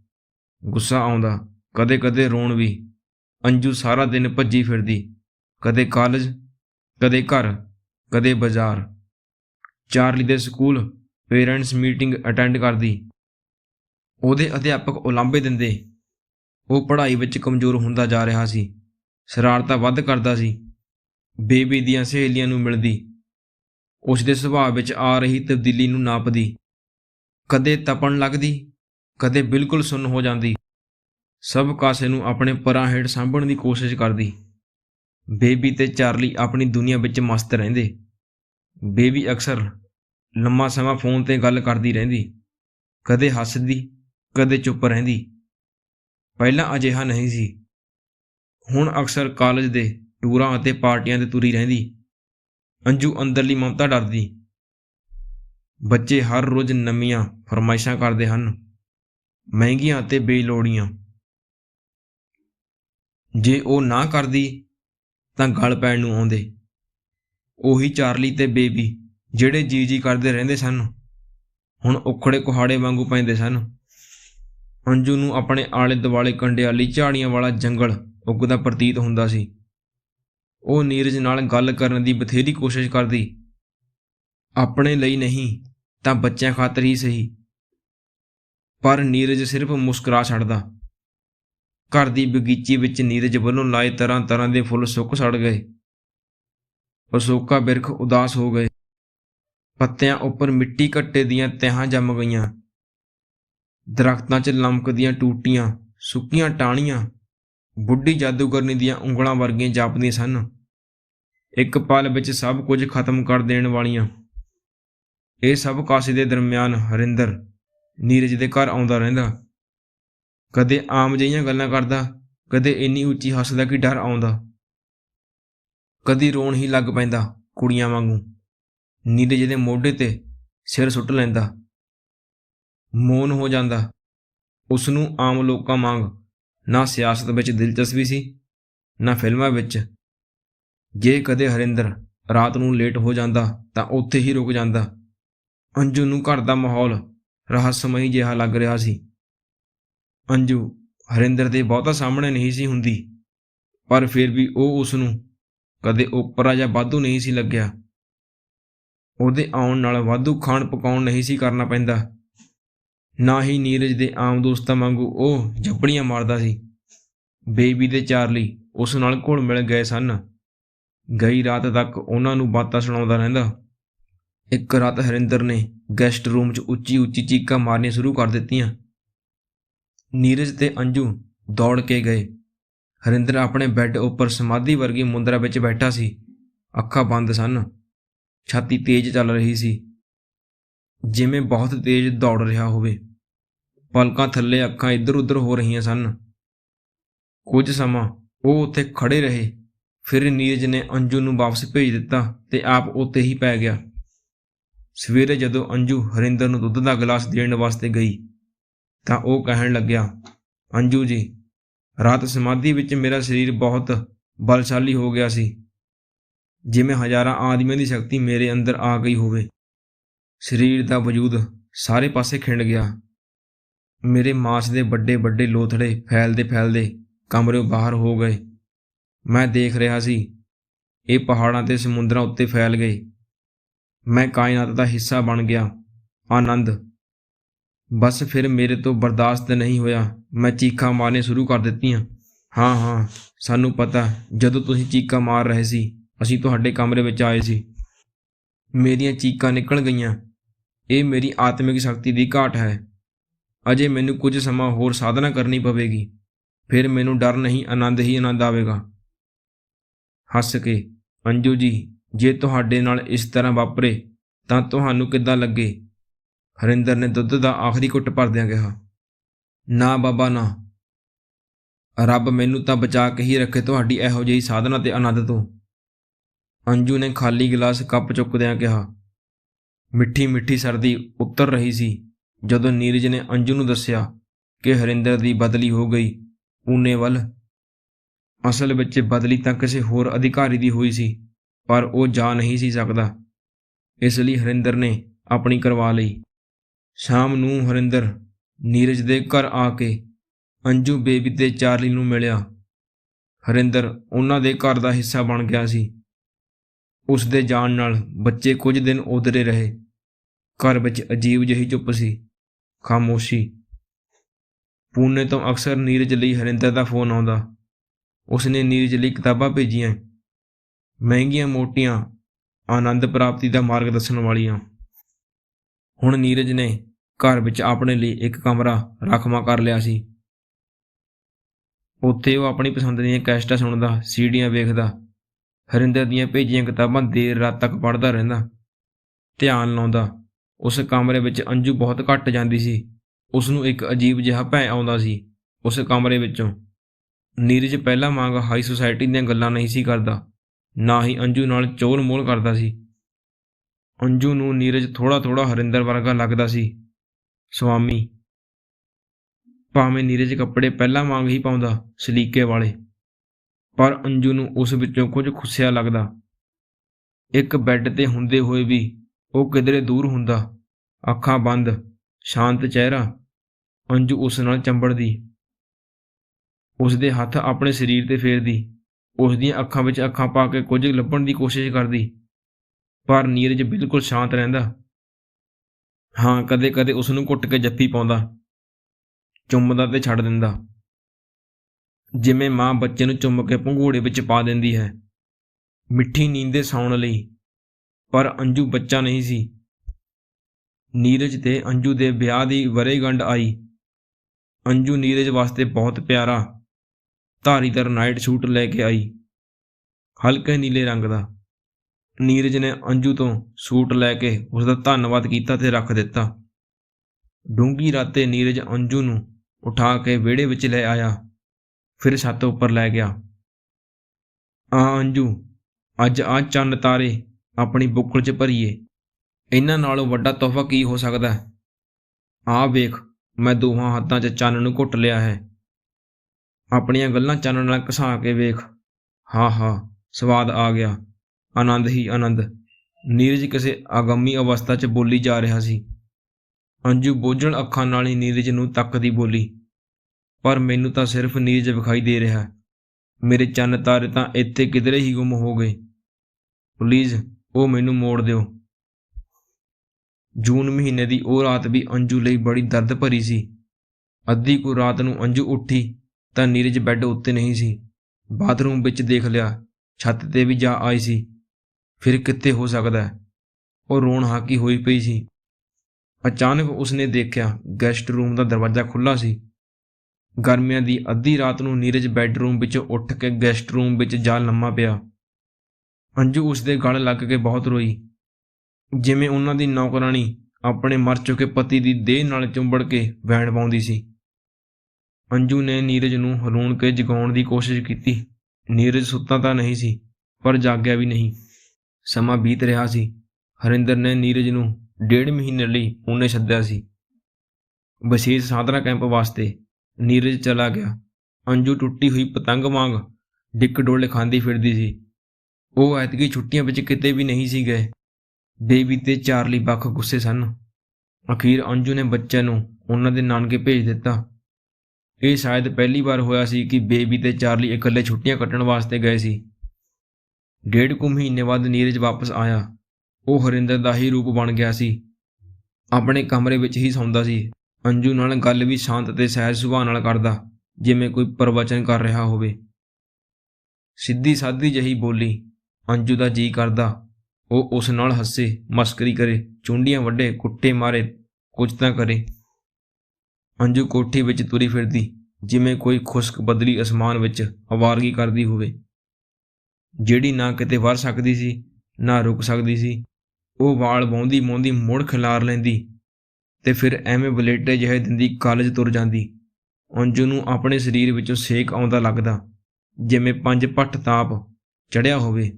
ਗੁੱਸਾ ਆਉਂਦਾ। ਕਦੇ-ਕਦੇ ਰੋਣ ਵੀ। ਅੰਜੂ ਸਾਰਾ ਦਿਨ ਭੱਜੀ ਫਿਰਦੀ। ਕਦੇ ਕਾਲਜ, ਕਦੇ ਘਰ, ਕਦੇ ਬਾਜ਼ਾਰ। ਚਾਰਲੀ ਦੇ ਸਕੂਲ ਪੇਰੈਂਟਸ ਮੀਟਿੰਗ ਅਟੈਂਡ ਕਰਦੀ। ਉਹਦੇ ਅਧਿਆਪਕ ਉਲਾਂਭੇ ਦਿੰਦੇ। ਉਹ ਪੜ੍ਹਾਈ ਵਿੱਚ ਕਮਜ਼ੋਰ ਹੁੰਦਾ ਜਾ ਰਿਹਾ ਸੀ। ਸ਼ਰਾਰਤਾਂ ਵੱਧ ਕਰਦਾ ਸੀ। ਬੇਬੀ ਦੀਆਂ ਸਹੇਲੀਆਂ ਨੂੰ ਮਿਲਦੀ। ਉਸ ਦੇ ਸੁਭਾਅ ਵਿੱਚ ਆ ਰਹੀ ਤਬਦੀਲੀ ਨੂੰ ਨਾਪਦੀ। ਕਦੇ ਤਪਣ ਲੱਗਦੀ, ਕਦੇ ਬਿਲਕੁਲ ਸੁੰਨ ਹੋ ਜਾਂਦੀ। ਸਭ ਕਾਸੇ ਨੂੰ ਆਪਣੇ ਪਰਾਂ ਹੇਠ ਸਾਂਭਣ ਦੀ ਕੋਸ਼ਿਸ਼ ਕਰਦੀ। ਬੇਬੀ ਤੇ ਚਾਰਲੀ ਆਪਣੀ ਦੁਨੀਆ ਵਿੱਚ ਮਸਤ ਰਹਿੰਦੇ। ਬੇਬੀ ਅਕਸਰ ਲੰਮਾ ਸਮਾਂ ਫੋਨ ਤੇ ਗੱਲ ਕਰਦੀ ਰਹਿੰਦੀ। ਕਦੇ ਹੱਸਦੀ, ਕਦੇ ਚੁੱਪ ਰਹਿੰਦੀ। ਪਹਿਲਾਂ ਅਜਿਹਾ ਨਹੀਂ ਸੀ। ਹੁਣ ਅਕਸਰ ਕਾਲਜ ਦੇ ਟੂਰਾਂ ਅਤੇ ਪਾਰਟੀਆਂ ਤੇ ਤੁਰੀ ਰਹਿੰਦੀ। ਅੰਜੂ ਅੰਦਰਲੀ ਮਮਤਾ ਡਰਦੀ। ਬੱਚੇ ਹਰ ਰੋਜ਼ ਨਵੀਆਂ ਫਰਮਾਇਸ਼ਾਂ ਕਰਦੇ ਹਨ। ਮਹਿੰਗੀਆਂ ਅਤੇ ਬੇਲੋੜੀਆਂ। ਜੇ ਉਹ ਨਾ ਕਰਦੀ ਤਾਂ ਗਲ ਪੈਣ ਨੂੰ ਆਉਂਦੇ। ਉਹੀ ਚਾਰਲੀ ਤੇ ਬੇਬੀ, ਜਿਹੜੇ ਜੀ ਜੀ ਕਰਦੇ ਰਹਿੰਦੇ ਸਨ। ਹੁਣ ਉਖੜੇ ਕੁਹਾੜੇ ਵਾਂਗੂ ਪੈਂਦੇ ਸਨ। ਅੰਜੂ ਨੂੰ ਆਪਣੇ ਆਲੇ ਦੁਆਲੇ ਕੰਡਿਆਲੀ ਝਾੜੀਆਂ ਵਾਲਾ ਜੰਗਲ ਉੱਗਦਾ ਪ੍ਰਤੀਤ ਹੁੰਦਾ ਸੀ। ਉਹ ਨੀਰਜ ਨਾਲ ਗੱਲ ਕਰਨ ਦੀ ਬਥੇਰੀ ਕੋਸ਼ਿਸ਼ ਕਰਦੀ। ਆਪਣੇ ਲਈ ਨਹੀਂ, ਤਾਂ ਬੱਚਿਆਂ ਖਾਤਰ ਹੀ ਸਹੀ। ਪਰ ਨੀਰਜ ਸਿਰਫ ਮੁਸਕਰਾ ਛੱਡਦਾ। ਘਰ ਦੀ ਬਗੀਚੀ ਵਿੱਚ ਨੀਰਜ ਵੱਲੋਂ ਲਾਏ ਤਰ੍ਹਾਂ ਤਰ੍ਹਾਂ ਦੇ ਫੁੱਲ ਸੁੱਕ ਸੜ ਗਏ। ਅਸ਼ੋਕਾ ਬਿਰਖ ਉਦਾਸ ਹੋ ਗਏ। ਪੱਤਿਆਂ ਉੱਪਰ ਮਿੱਟੀ ਘੱਟੇ ਦੀਆਂ ਤਹਾਂ ਜੰਮ ਗਈਆਂ। ਦਰਖਤਾਂ 'ਚ ਲਮਕਦੀਆਂ ਟੂਟੀਆਂ, ਸੁੱਕੀਆਂ ਟਾਹਣੀਆਂ, ਬੁੱਢੀ ਜਾਦੂਗਰਨੀ ਦੀਆਂ ਉਂਗਲਾਂ ਵਰਗੀਆਂ ਜਾਪਦੀਆਂ ਸਨ। ਇੱਕ ਪਲ ਵਿੱਚ ਸਭ ਕੁਝ ਖਤਮ ਕਰ ਦੇਣ ਵਾਲੀਆਂ। ਇਹ ਸਭ ਕਾਸੇ ਦੇ ਦਰਮਿਆਨ ਹਰਿੰਦਰ ਨੀਰਜ ਦੇ ਘਰ ਆਉਂਦਾ ਰਹਿੰਦਾ। ਕਦੇ ਆਮ ਜਿਹੀਆਂ ਗੱਲਾਂ ਕਰਦਾ, ਕਦੇ ਇੰਨੀ ਉੱਚੀ ਹੱਸਦਾ ਕਿ ਡਰ ਆਉਂਦਾ। ਕਦੀ ਰੋਣ ਹੀ ਲੱਗ ਪੈਂਦਾ ਕੁੜੀਆਂ ਵਾਂਗੂ। ਨੀਰਜ ਦੇ ਮੋਢੇ ਤੇ ਸਿਰ ਸੁੱਟ ਲੈਂਦਾ। ਮੌਨ ਹੋ ਜਾਂਦਾ। ਉਸ ਨੂੰ ਆਮ ਲੋਕਾਂ ਵਾਂਗ ਨਾ ਸਿਆਸਤ ਵਿੱਚ ਦਿਲਚਸਪੀ ਸੀ, ਨਾ ਫਿਲਮਾਂ ਵਿੱਚ। ਜੇ ਕਦੇ ਹਰਿੰਦਰ ਰਾਤ ਨੂੰ ਲੇਟ ਹੋ ਜਾਂਦਾ ਤਾਂ ਉੱਥੇ ਹੀ ਰੁਕ ਜਾਂਦਾ। ਅੰਜੂ ਨੂੰ ਘਰ ਦਾ ਮਾਹੌਲ ਰਹੱਸਮਈ ਜਿਹਾ ਲੱਗ ਰਿਹਾ ਸੀ। ਅੰਜੂ ਹਰਿੰਦਰ ਦੇ ਬਹੁਤਾ ਸਾਹਮਣੇ ਨਹੀਂ ਸੀ ਹੁੰਦੀ, ਪਰ ਫਿਰ ਵੀ ਉਹ ਉਸ ਨੂੰ ਕਦੇ ਓਪਰਾ ਜਾਂ ਵਾਧੂ ਨਹੀਂ ਸੀ ਲੱਗਿਆ। ਉਹਦੇ ਆਉਣ ਨਾਲ ਵਾਧੂ ਖਾਣ ਪਕਾਉਣ ਨਹੀਂ ਸੀ ਕਰਨਾ ਪੈਂਦਾ। ਨਾ ਹੀ ਨੀਰਜ ਦੇ ਆਮ ਦੋਸਤਾਂ ਵਾਂਗੂ ਉਹ ਜੱਪੜੀਆਂ ਮਾਰਦਾ ਸੀ। ਬੇਬੀ ਦੇ ਚਾਰਲੀ ਉਸ ਨਾਲ ਘੁਲ ਮਿਲ ਗਏ ਸਨ। ਗਈ ਰਾਤ ਤੱਕ ਉਹਨਾਂ ਨੂੰ ਬਾਤਾਂ ਸੁਣਾਉਂਦਾ ਰਹਿੰਦਾ। ਇੱਕ ਰਾਤ ਹਰਿੰਦਰ ਨੇ ਗੈਸਟ ਰੂਮ 'ਚ ਉੱਚੀ ਉੱਚੀ ਚੀਕਾਂ ਮਾਰਨੀਆਂ ਸ਼ੁਰੂ ਕਰ ਦਿੱਤੀਆਂ। ਨੀਰਜ ਤੇ ਅੰਜੂ ਦੌੜ ਕੇ ਗਏ। ਹਰਿੰਦਰ ਆਪਣੇ ਬੈੱਡ ਉੱਪਰ ਸਮਾਧੀ ਵਰਗੀ ਮੁੰਦਰਾ ਵਿੱਚ ਬੈਠਾ ਸੀ। ਅੱਖਾਂ ਬੰਦ ਸਨ। ਛਾਤੀ ਤੇਜ਼ ਚੱਲ ਰਹੀ ਸੀ। ਜਿਵੇਂ ਬਹੁਤ ਤੇਜ਼ ਦੌੜ ਰਿਹਾ ਹੋਵੇ। ਪਲਕਾਂ ਥੱਲੇ ਅੱਖਾਂ ਇੱਧਰ-ਉੱਧਰ ਹੋ ਰਹੀਆਂ ਸਨ। ਕੁਝ ਸਮਾਂ ਉਹ ਉੱਥੇ ਖੜੇ ਰਹੇ। ਫਿਰ ਨੀਰਜ ਨੇ ਅੰਜੂ ਨੂੰ ਵਾਪਸ ਭੇਜ ਦਿੱਤਾ ਤੇ ਆਪ ਉੱਤੇ ਹੀ ਪੈ ਗਿਆ। ਸਵੇਰੇ ਜਦੋਂ ਅੰਜੂ ਹਰਿੰਦਰ ਨੂੰ ਦੁੱਧ ਦਾ ਗਲਾਸ ਦੇਣ ਵਾਸਤੇ ਗਈ ਤਾਂ ਉਹ ਕਹਿਣ ਲੱਗਿਆ, ਅੰਜੂ ਜੀ, ਰਾਤ ਸਮਾਧੀ ਵਿੱਚ ਮੇਰਾ ਸਰੀਰ ਬਹੁਤ ਬਲਸ਼ਾਲੀ ਹੋ ਗਿਆ ਸੀ। ਜਿਵੇਂ ਹਜ਼ਾਰਾਂ ਆਦਮੀਆਂ ਦੀ ਸ਼ਕਤੀ ਮੇਰੇ ਅੰਦਰ ਆ ਗਈ ਹੋਵੇ। ਸਰੀਰ ਦਾ ਵਜੂਦ ਸਾਰੇ ਪਾਸੇ ਖਿੰਡ ਗਿਆ। ਮੇਰੇ ਮਾਸ ਦੇ ਵੱਡੇ ਵੱਡੇ ਲੋਥੜੇ ਫੈਲਦੇ ਫੈਲਦੇ ਕਮਰੇ ਬਾਹਰ ਹੋ ਗਏ। ਮੈਂ ਦੇਖ ਰਿਹਾ ਸੀ, ਇਹ ਪਹਾੜਾਂ ਤੇ ਸਮੁੰਦਰਾਂ ਉੱਤੇ ਫੈਲ ਗਏ। ਮੈਂ ਕਾਇਨਾਤ ਦਾ ਹਿੱਸਾ ਬਣ ਗਿਆ। ਆਨੰਦ ਬਸ ਫਿਰ ਮੇਰੇ ਤੋਂ ਬਰਦਾਸ਼ਤ ਨਹੀਂ ਹੋਇਆ। ਮੈਂ ਚੀਕਾਂ ਮਾਰਨੇ ਸ਼ੁਰੂ ਕਰ ਦਿੱਤੀਆਂ। ਹਾਂ ਹਾਂ, ਸਾਨੂੰ ਪਤਾ, ਜਦੋਂ ਤੁਸੀਂ ਚੀਕਾਂ ਮਾਰ ਰਹੇ ਸੀ, ਅਸੀਂ ਤੁਹਾਡੇ ਕਮਰੇ ਵਿੱਚ ਆਏ ਸੀ। ਮੇਰੀਆਂ ਚੀਕਾਂ ਨਿਕਲ ਗਈਆਂ। ਇਹ ਮੇਰੀ ਆਤਮਿਕ ਸ਼ਕਤੀ ਦੀ ਘਾਟ ਹੈ। ਅਜੇ ਮੈਨੂੰ ਕੁਝ ਸਮਾਂ ਹੋਰ ਸਾਧਨਾ ਕਰਨੀ ਪਵੇਗੀ। ਫਿਰ ਮੈਨੂੰ ਡਰ ਨਹੀਂ, ਆਨੰਦ ਹੀ ਆਨੰਦ ਆਵੇਗਾ। ਹੱਸ ਕੇ, ਅੰਜੂ ਜੀ, ਜੇ ਤੁਹਾਡੇ ਨਾਲ ਇਸ ਤਰ੍ਹਾਂ ਵਾਪਰੇ, ਤਾਂ ਤੁਹਾਨੂੰ ਕਿੱਦਾਂ ਲੱਗੇ? ਹਰਿੰਦਰ ਨੇ ਦੁੱਧ ਦਾ ਆਖਰੀ ਘੁੱਟ ਭਰਦਿਆਂ ਕਿਹਾ, ਨਾ ਬਾਬਾ, ਨਾ। ਰੱਬ ਮੈਨੂੰ ਤਾਂ ਬਚਾ ਕੇ ਹੀ ਰੱਖੇ ਤੁਹਾਡੀ ਇਹੋ ਜਿਹੀ ਸਾਧਨਾ ਤੇ ਆਨੰਦ ਤੋਂ। ਅੰਜੂ ਨੇ ਖਾਲੀ ਗਲਾਸ ਕੱਪ ਚੁੱਕਦਿਆਂ ਕਿਹਾ, ਮਿੱਠੀ ਮਿੱਠੀ ਸਰਦੀ ਉਤਰ ਰਹੀ ਸੀ, ਜਦੋਂ ਨੀਰਜ ਨੇ ਅੰਜੂ ਨੂੰ ਦੱਸਿਆ ਕਿ ਹਰਿੰਦਰ ਦੀ ਬਦਲੀ ਹੋ ਗਈ ਪੂਨੇ ਵੱਲ। ਅਸਲ ਵਿੱਚ ਬਦਲੀ ਤਾਂ ਕਿਸੇ ਹੋਰ ਅਧਿਕਾਰੀ ਦੀ ਹੋਈ ਸੀ, ਪਰ ਉਹ ਜਾ ਨਹੀਂ ਸੀ ਸਕਦਾ। ਇਸ ਲਈ ਹਰਿੰਦਰ ਨੇ ਆਪਣੀ ਕਰਵਾ ਲਈ। ਸ਼ਾਮ ਨੂੰ ਹਰਿੰਦਰ ਨੀਰਜ ਦੇ ਘਰ ਆ ਕੇ ਅੰਜੂ ਬੇਬੀ ਤੇ ਚਾਰਲੀ ਨੂੰ ਮਿਲਿਆ। ਹਰਿੰਦਰ ਉਹਨਾਂ ਦੇ ਘਰ ਦਾ ਹਿੱਸਾ ਬਣ ਗਿਆ ਸੀ। ਉਸ ਦੇ ਜਾਣ ਨਾਲ ਬੱਚੇ ਕੁਝ ਦਿਨ ਉਧਰੇ ਰਹੇ। ਘਰ ਵਿੱਚ ਅਜੀਬ ਜਿਹੀ ਚੁੱਪ ਸੀ, ਖਾਮੋਸ਼ੀ। ਪੂਨੇ ਤੋਂ ਅਕਸਰ ਨੀਰਜ ਲਈ ਹਰਿੰਦਰ ਦਾ ਫੋਨ ਆਉਂਦਾ। ਉਸਨੇ ਨੀਰਜ ਲਈ ਕਿਤਾਬਾਂ ਭੇਜੀਆਂ। ਮਹਿੰਗੀਆਂ ਮੋਟੀਆਂ ਆਨੰਦ ਪ੍ਰਾਪਤੀ ਦਾ ਮਾਰਗ ਦੱਸਣ ਵਾਲੀਆਂ। ਹੁਣ ਨੀਰਜ ਨੇ ਘਰ ਵਿੱਚ ਆਪਣੇ ਲਈ ਇੱਕ ਕਮਰਾ ਰਾਖਵਾ ਕਰ ਲਿਆ ਸੀ। ਉੱਥੇ ਉਹ ਆਪਣੀ ਪਸੰਦ ਦੀਆਂ ਕੈਸਟਾਂ ਸੁਣਦਾ, ਸੀਡੀਆਂ ਵੇਖਦਾ, ਹਰਿੰਦਰ ਦੀਆਂ ਭੇਜੀਆਂ ਕਿਤਾਬਾਂ ਦੇਰ ਰਾਤ ਤੱਕ ਪੜ੍ਹਦਾ ਰਹਿੰਦਾ, ਧਿਆਨ ਲਾਉਂਦਾ। ਉਸ ਕਮਰੇ ਵਿੱਚ ਅੰਜੂ ਬਹੁਤ ਘੱਟ ਜਾਂਦੀ ਸੀ। ਉਸ ਨੂੰ ਇੱਕ ਅਜੀਬ ਜਿਹਾ ਭੈ ਆਉਂਦਾ ਸੀ ਉਸ ਕਮਰੇ ਵਿੱਚੋਂ। ਨੀਰਜ ਪਹਿਲਾਂ ਵਾਂਗ ਹਾਈ ਸੁਸਾਇਟੀ ਦੀਆਂ ਗੱਲਾਂ ਨਹੀਂ ਸੀ ਕਰਦਾ, ਨਾ ਹੀ ਅੰਜੂ ਨਾਲ ਚੋਲ ਮੋਲ ਕਰਦਾ ਸੀ। ਅੰਜੂ ਨੂੰ ਨੀਰਜ ਥੋੜਾ ਥੋੜਾ ਹਰਿੰਦਰ ਵਰਗਾ ਲੱਗਦਾ ਸੀ। ਸੁਆਮੀ ਭਾਵੇਂ ਨੀਰਜ ਕੱਪੜੇ ਪਹਿਲਾਂ ਵਾਂਗ ਹੀ ਪਾਉਂਦਾ, ਸਲੀਕੇ ਵਾਲੇ, ਪਰ ਅੰਜੂ ਨੂੰ ਉਸ ਵਿੱਚੋਂ ਕੁਝ ਖੁੱਸਿਆ ਲੱਗਦਾ। ਇੱਕ ਬੈੱਡ ਤੇ ਹੁੰਦੇ ਹੋਏ ਵੀ ਉਹ ਕਿਧਰੇ ਦੂਰ ਹੁੰਦਾ। ਅੱਖਾਂ ਬੰਦ, ਸ਼ਾਂਤ ਚਿਹਰਾ, ਅੰਜੂ ਉਸ ਨਾਲ ਚੰਬੜਦੀ। ਉਸ ਦੇ ਹੱਥ ਆਪਣੇ ਸਰੀਰ ਤੇ ਫੇਰਦੀ। ਉਸ ਦੀਆਂ ਅੱਖਾਂ ਵਿੱਚ ਅੱਖਾਂ ਪਾ ਕੇ ਕੁਝ ਲੱਭਣ ਦੀ ਕੋਸ਼ਿਸ਼ ਕਰਦੀ। ਪਰ ਨੀਰਜ ਬਿਲਕੁਲ ਸ਼ਾਂਤ ਰਹਿੰਦਾ। ਹਾਂ ਕਦੇ-ਕਦੇ ਉਸ ਨੂੰ ਘੁੱਟ ਕੇ ਜੱਫੀ ਪਾਉਂਦਾ। ਚੁੰਮਦਾ ਤੇ ਛੱਡ ਦਿੰਦਾ। ਜਿਵੇਂ ਮਾਂ ਬੱਚੇ ਨੂੰ ਚੁੰਮ ਕੇ ਪੰਘੂੜੇ ਵਿੱਚ ਪਾ ਦਿੰਦੀ ਹੈ। ਮਿੱਠੀ ਨੀਂਦੇ ਸੌਣ ਲਈ। ਪਰ ਅੰਜੂ ਬੱਚਾ ਨਹੀਂ ਸੀ। ਨੀਰਜ ਤੇ ਅੰਜੂ ਦੇ ਵਿਆਹ ਦੀ ਵਰੇਗੰਢ ਆਈ। ਅੰਜੂ ਨੀਰਜ ਵਾਸਤੇ ਬਹੁਤ ਪਿਆਰਾ ਧਾਰੀਦਾਰ ਨਾਈਟ ਸੂਟ ਲੈ ਕੇ ਆਈ। ਹਲਕੇ ਨੀਲੇ ਰੰਗ ਦਾ। ਨੀਰਜ ਨੇ ਅੰਜੂ ਤੋਂ ਸੂਟ ਲੈ ਕੇ ਉਸ ਦਾ ਧੰਨਵਾਦ ਕੀਤਾ ਤੇ ਰੱਖ ਦਿੱਤਾ। ਡੂੰਗੀ ਰਾਤੇ ਨੀਰਜ ਅੰਜੂ ਨੂੰ ਉਠਾ ਕੇ ਵਿਹੜੇ ਵਿੱਚ ਲੈ ਆਇਆ, ਫਿਰ ਛੱਤ ਉੱਪਰ ਲੈ ਗਿਆ। ਆ ਅੰਜੂ, ਅੱਜ ਆ ਚੰਨ ਤਾਰੇ ਆਪਣੀ ਬੁੱਕਲ 'ਚ ਭਰੀਏ। ਇਹਨਾਂ ਨਾਲੋਂ ਵੱਡਾ ਤੋਹਫਾ ਕੀ ਹੋ ਸਕਦਾ? ਹੈ ਆ ਵੇਖ, ਮੈਂ ਦੋਹਾਂ ਹੱਥਾਂ 'ਚ ਚੰਨ ਨੂੰ ਘੁੱਟ ਲਿਆ ਹੈ। ਆਪਣੀਆਂ ਗੱਲਾਂ ਚੰਨ ਨਾਲ ਘਸਾ ਕੇ ਵੇਖ। ਹਾਂ ਹਾਂ, ਸਵਾਦ ਆ ਗਿਆ। ਆਨੰਦ ਹੀ ਆਨੰਦ। ਨੀਰਜ ਕਿਸੇ ਆਗਮੀ ਅਵਸਥਾ 'ਚ ਬੋਲੀ ਜਾ ਰਿਹਾ ਸੀ। ਅੰਜੂ ਬੋਝਣ ਅੱਖਾਂ ਨਾਲ ਹੀ ਨੀਰਜ ਨੂੰ ਤੱਕਦੀ ਬੋਲੀ। ਪਰ ਮੈਨੂੰ ਤਾਂ ਸਿਰਫ ਨੀਰਜ ਵਿਖਾਈ ਦੇ ਰਿਹਾ। ਮੇਰੇ ਚੰਨ ਤਾਰੇ ਤਾਂ ਇੱਥੇ ਕਿਧਰੇ ਹੀ ਗੁੰਮ ਹੋ ਗਏ। ਪਲੀਜ਼, ਉਹ ਮੈਨੂੰ ਮੋੜ ਦਿਓ। ਜੂਨ ਮਹੀਨੇ ਦੀ ਉਹ ਰਾਤ ਵੀ ਅੰਜੂ ਲਈ ਬੜੀ ਦਰਦ ਭਰੀ ਸੀ। ਅੱਧੀ ਕੁ ਰਾਤ ਨੂੰ ਅੰਜੂ ਉੱਠੀ ਤਾਂ ਨੀਰਜ ਬੈੱਡ ਉੱਤੇ ਨਹੀਂ ਸੀ। ਬਾਥਰੂਮ ਵਿੱਚ ਦੇਖ ਲਿਆ। ਛੱਤ ਤੇ ਵੀ ਜਾ ਆਈ ਸੀ। ਫਿਰ ਕਿੱਥੇ ਹੋ ਸਕਦਾ ਹੈ? ਉਹ ਰੋਣ ਹਾਕੀ ਹੋਈ ਪਈ ਸੀ। ਅਚਾਨਕ ਉਸਨੇ ਦੇਖਿਆ ਗੈਸਟ ਰੂਮ ਦਾ ਦਰਵਾਜ਼ਾ ਖੁੱਲਾ ਸੀ। ਗਰਮੀਆਂ ਦੀ ਅੱਧੀ ਰਾਤ ਨੂੰ ਨੀਰਜ ਬੈੱਡਰੂਮ ਵਿੱਚੋਂ ਉੱਠ ਕੇ ਗੈਸਟ ਰੂਮ ਵਿੱਚ ਜਾ ਲੰਮਾ ਪਿਆ। ਅੰਜੂ ਉਸਦੇ ਗਲ ਲੱਗ ਕੇ ਬਹੁਤ ਰੋਈ। ਜਿਵੇਂ ਉਹਨਾਂ ਦੀ ਨੌਕਰਾਣੀ ਆਪਣੇ ਮਰ ਚੁੱਕੇ ਪਤੀ ਦੀ ਦੇਹ ਨਾਲ ਚੁੰਬੜ ਕੇ ਵੈਣ ਪਾਉਂਦੀ ਸੀ। ਅੰਜੂ ਨੇ ਨੀਰਜ ਨੂੰ ਹਲੂਣ ਕੇ ਜਗਾਉਣ ਦੀ ਕੋਸ਼ਿਸ਼ ਕੀਤੀ। ਨੀਰਜ ਸੁੱਤਾ ਤਾਂ ਨਹੀਂ ਸੀ, ਪਰ ਜਾਗਿਆ ਵੀ ਨਹੀਂ। ਸਮਾਂ ਬੀਤ ਰਿਹਾ ਸੀ। ਹਰਿੰਦਰ ਨੇ ਨੀਰਜ ਨੂੰ ਡੇਢ ਮਹੀਨੇ ਲਈ ਪੁਣੇ ਸੱਦਿਆ ਸੀ। ਵਿਸ਼ੇਸ਼ ਸਾਧਨਾ ਕੈਂਪ ਵਾਸਤੇ ਨੀਰਜ ਚਲਾ ਗਿਆ। ਅੰਜੂ ਟੁੱਟੀ ਹੋਈ ਪਤੰਗ ਵਾਂਗ ਡਿੱਕ ਡੋਲੇ ਖਾਂਦੀ ਫਿਰਦੀ ਸੀ। ਉਹ ਐਤਕੀ ਛੁੱਟੀਆਂ ਵਿੱਚ ਕਿਤੇ ਵੀ ਨਹੀਂ ਸੀ ਗਏ। ਬੇਬੀ ਤੇ ਚਾਰਲੀ ਵੱਖ ਗੁੱਸੇ ਸਨ। ਅਖੀਰ ਅੰਜੂ ਨੇ ਬੱਚੇ ਨੂੰ ਉਹਨਾਂ ਦੇ ਨਾਨਕੇ ਭੇਜ ਦਿੱਤਾ। ਇਹ ਸ਼ਾਇਦ ਪਹਿਲੀ ਵਾਰ ਹੋਇਆ ਸੀ ਕਿ ਬੇਬੀ ਤੇ ਚਾਰਲੀ ਇਕੱਲੇ ਛੁੱਟੀਆਂ ਕੱਟਣ ਵਾਸਤੇ ਗਏ ਸੀ। ਡੇਢ ਕੁ ਮਹੀਨੇ ਬਾਅਦ ਨੀਰਜ ਵਾਪਸ ਆਇਆ। ਉਹ ਹਰਿੰਦਰ ਦਾ ਹੀ ਰੂਪ ਬਣ ਗਿਆ ਸੀ। ਆਪਣੇ ਕਮਰੇ ਵਿੱਚ ਹੀ ਸੌਂਦਾ ਸੀ। ਅੰਜੂ ਨਾਲ ਗੱਲ ਵੀ ਸ਼ਾਂਤ ਤੇ ਸਹਿਜ ਸੁਭਾਅ ਨਾਲ ਕਰਦਾ, ਜਿਵੇਂ ਕੋਈ ਪ੍ਰਵਚਨ ਕਰ ਰਿਹਾ ਹੋਵੇ। ਸਿੱਧੀ ਸਾਦੀ ਜਹੀ ਬੋਲੀ, ਅੰਜੂ ਦਾ ਜੀ ਕਰਦਾ। ਉਹ ਉਸ ਨਾਲ ਹੱਸੇ, ਮਸਕਰੀ ਕਰੇ, ਚੁੰਡੀਆਂ ਵੱਡੇ ਕੁੱਟੇ ਮਾਰੇ, ਕੁਝ ਤਾਂ ਕਰੇ। ਅੰਜੂ ਕੋਠੀ ਵਿੱਚ ਤੁਰੀ ਫਿਰਦੀ, ਜਿਵੇਂ ਕੋਈ ਖੁਸ਼ਕ ਬਦਲੀ ਅਸਮਾਨ ਵਿੱਚ ਅਵਾਰਗੀ ਕਰਦੀ ਹੋਵੇ। ਜਿਹੜੀ ਨਾ ਕਿਤੇ ਵਰ ਸਕਦੀ ਸੀ, ਨਾ ਰੁਕ ਸਕਦੀ ਸੀ। ਉਹ ਵਾਲ ਵਾਉਂਦੀ ਮੋਂਦੀ ਮੁੜ ਖਿਲਾਰ ਲੈਂਦੀ ਤੇ ਫਿਰ ਐਵੇਂ ਬਲੇਟੇ ਜਿਹੇ ਦਿੰਦੀ ਕਾਲਜ ਤੁਰ ਜਾਂਦੀ। ਅੰਜੂ ਨੂੰ ਆਪਣੇ ਸਰੀਰ ਵਿੱਚੋਂ ਸੇਕ ਆਉਂਦਾ ਲੱਗਦਾ, ਜਿਵੇਂ ਪੰਜ ਪੱਟ ਤਾਪ ਚੜਿਆ ਹੋਵੇ।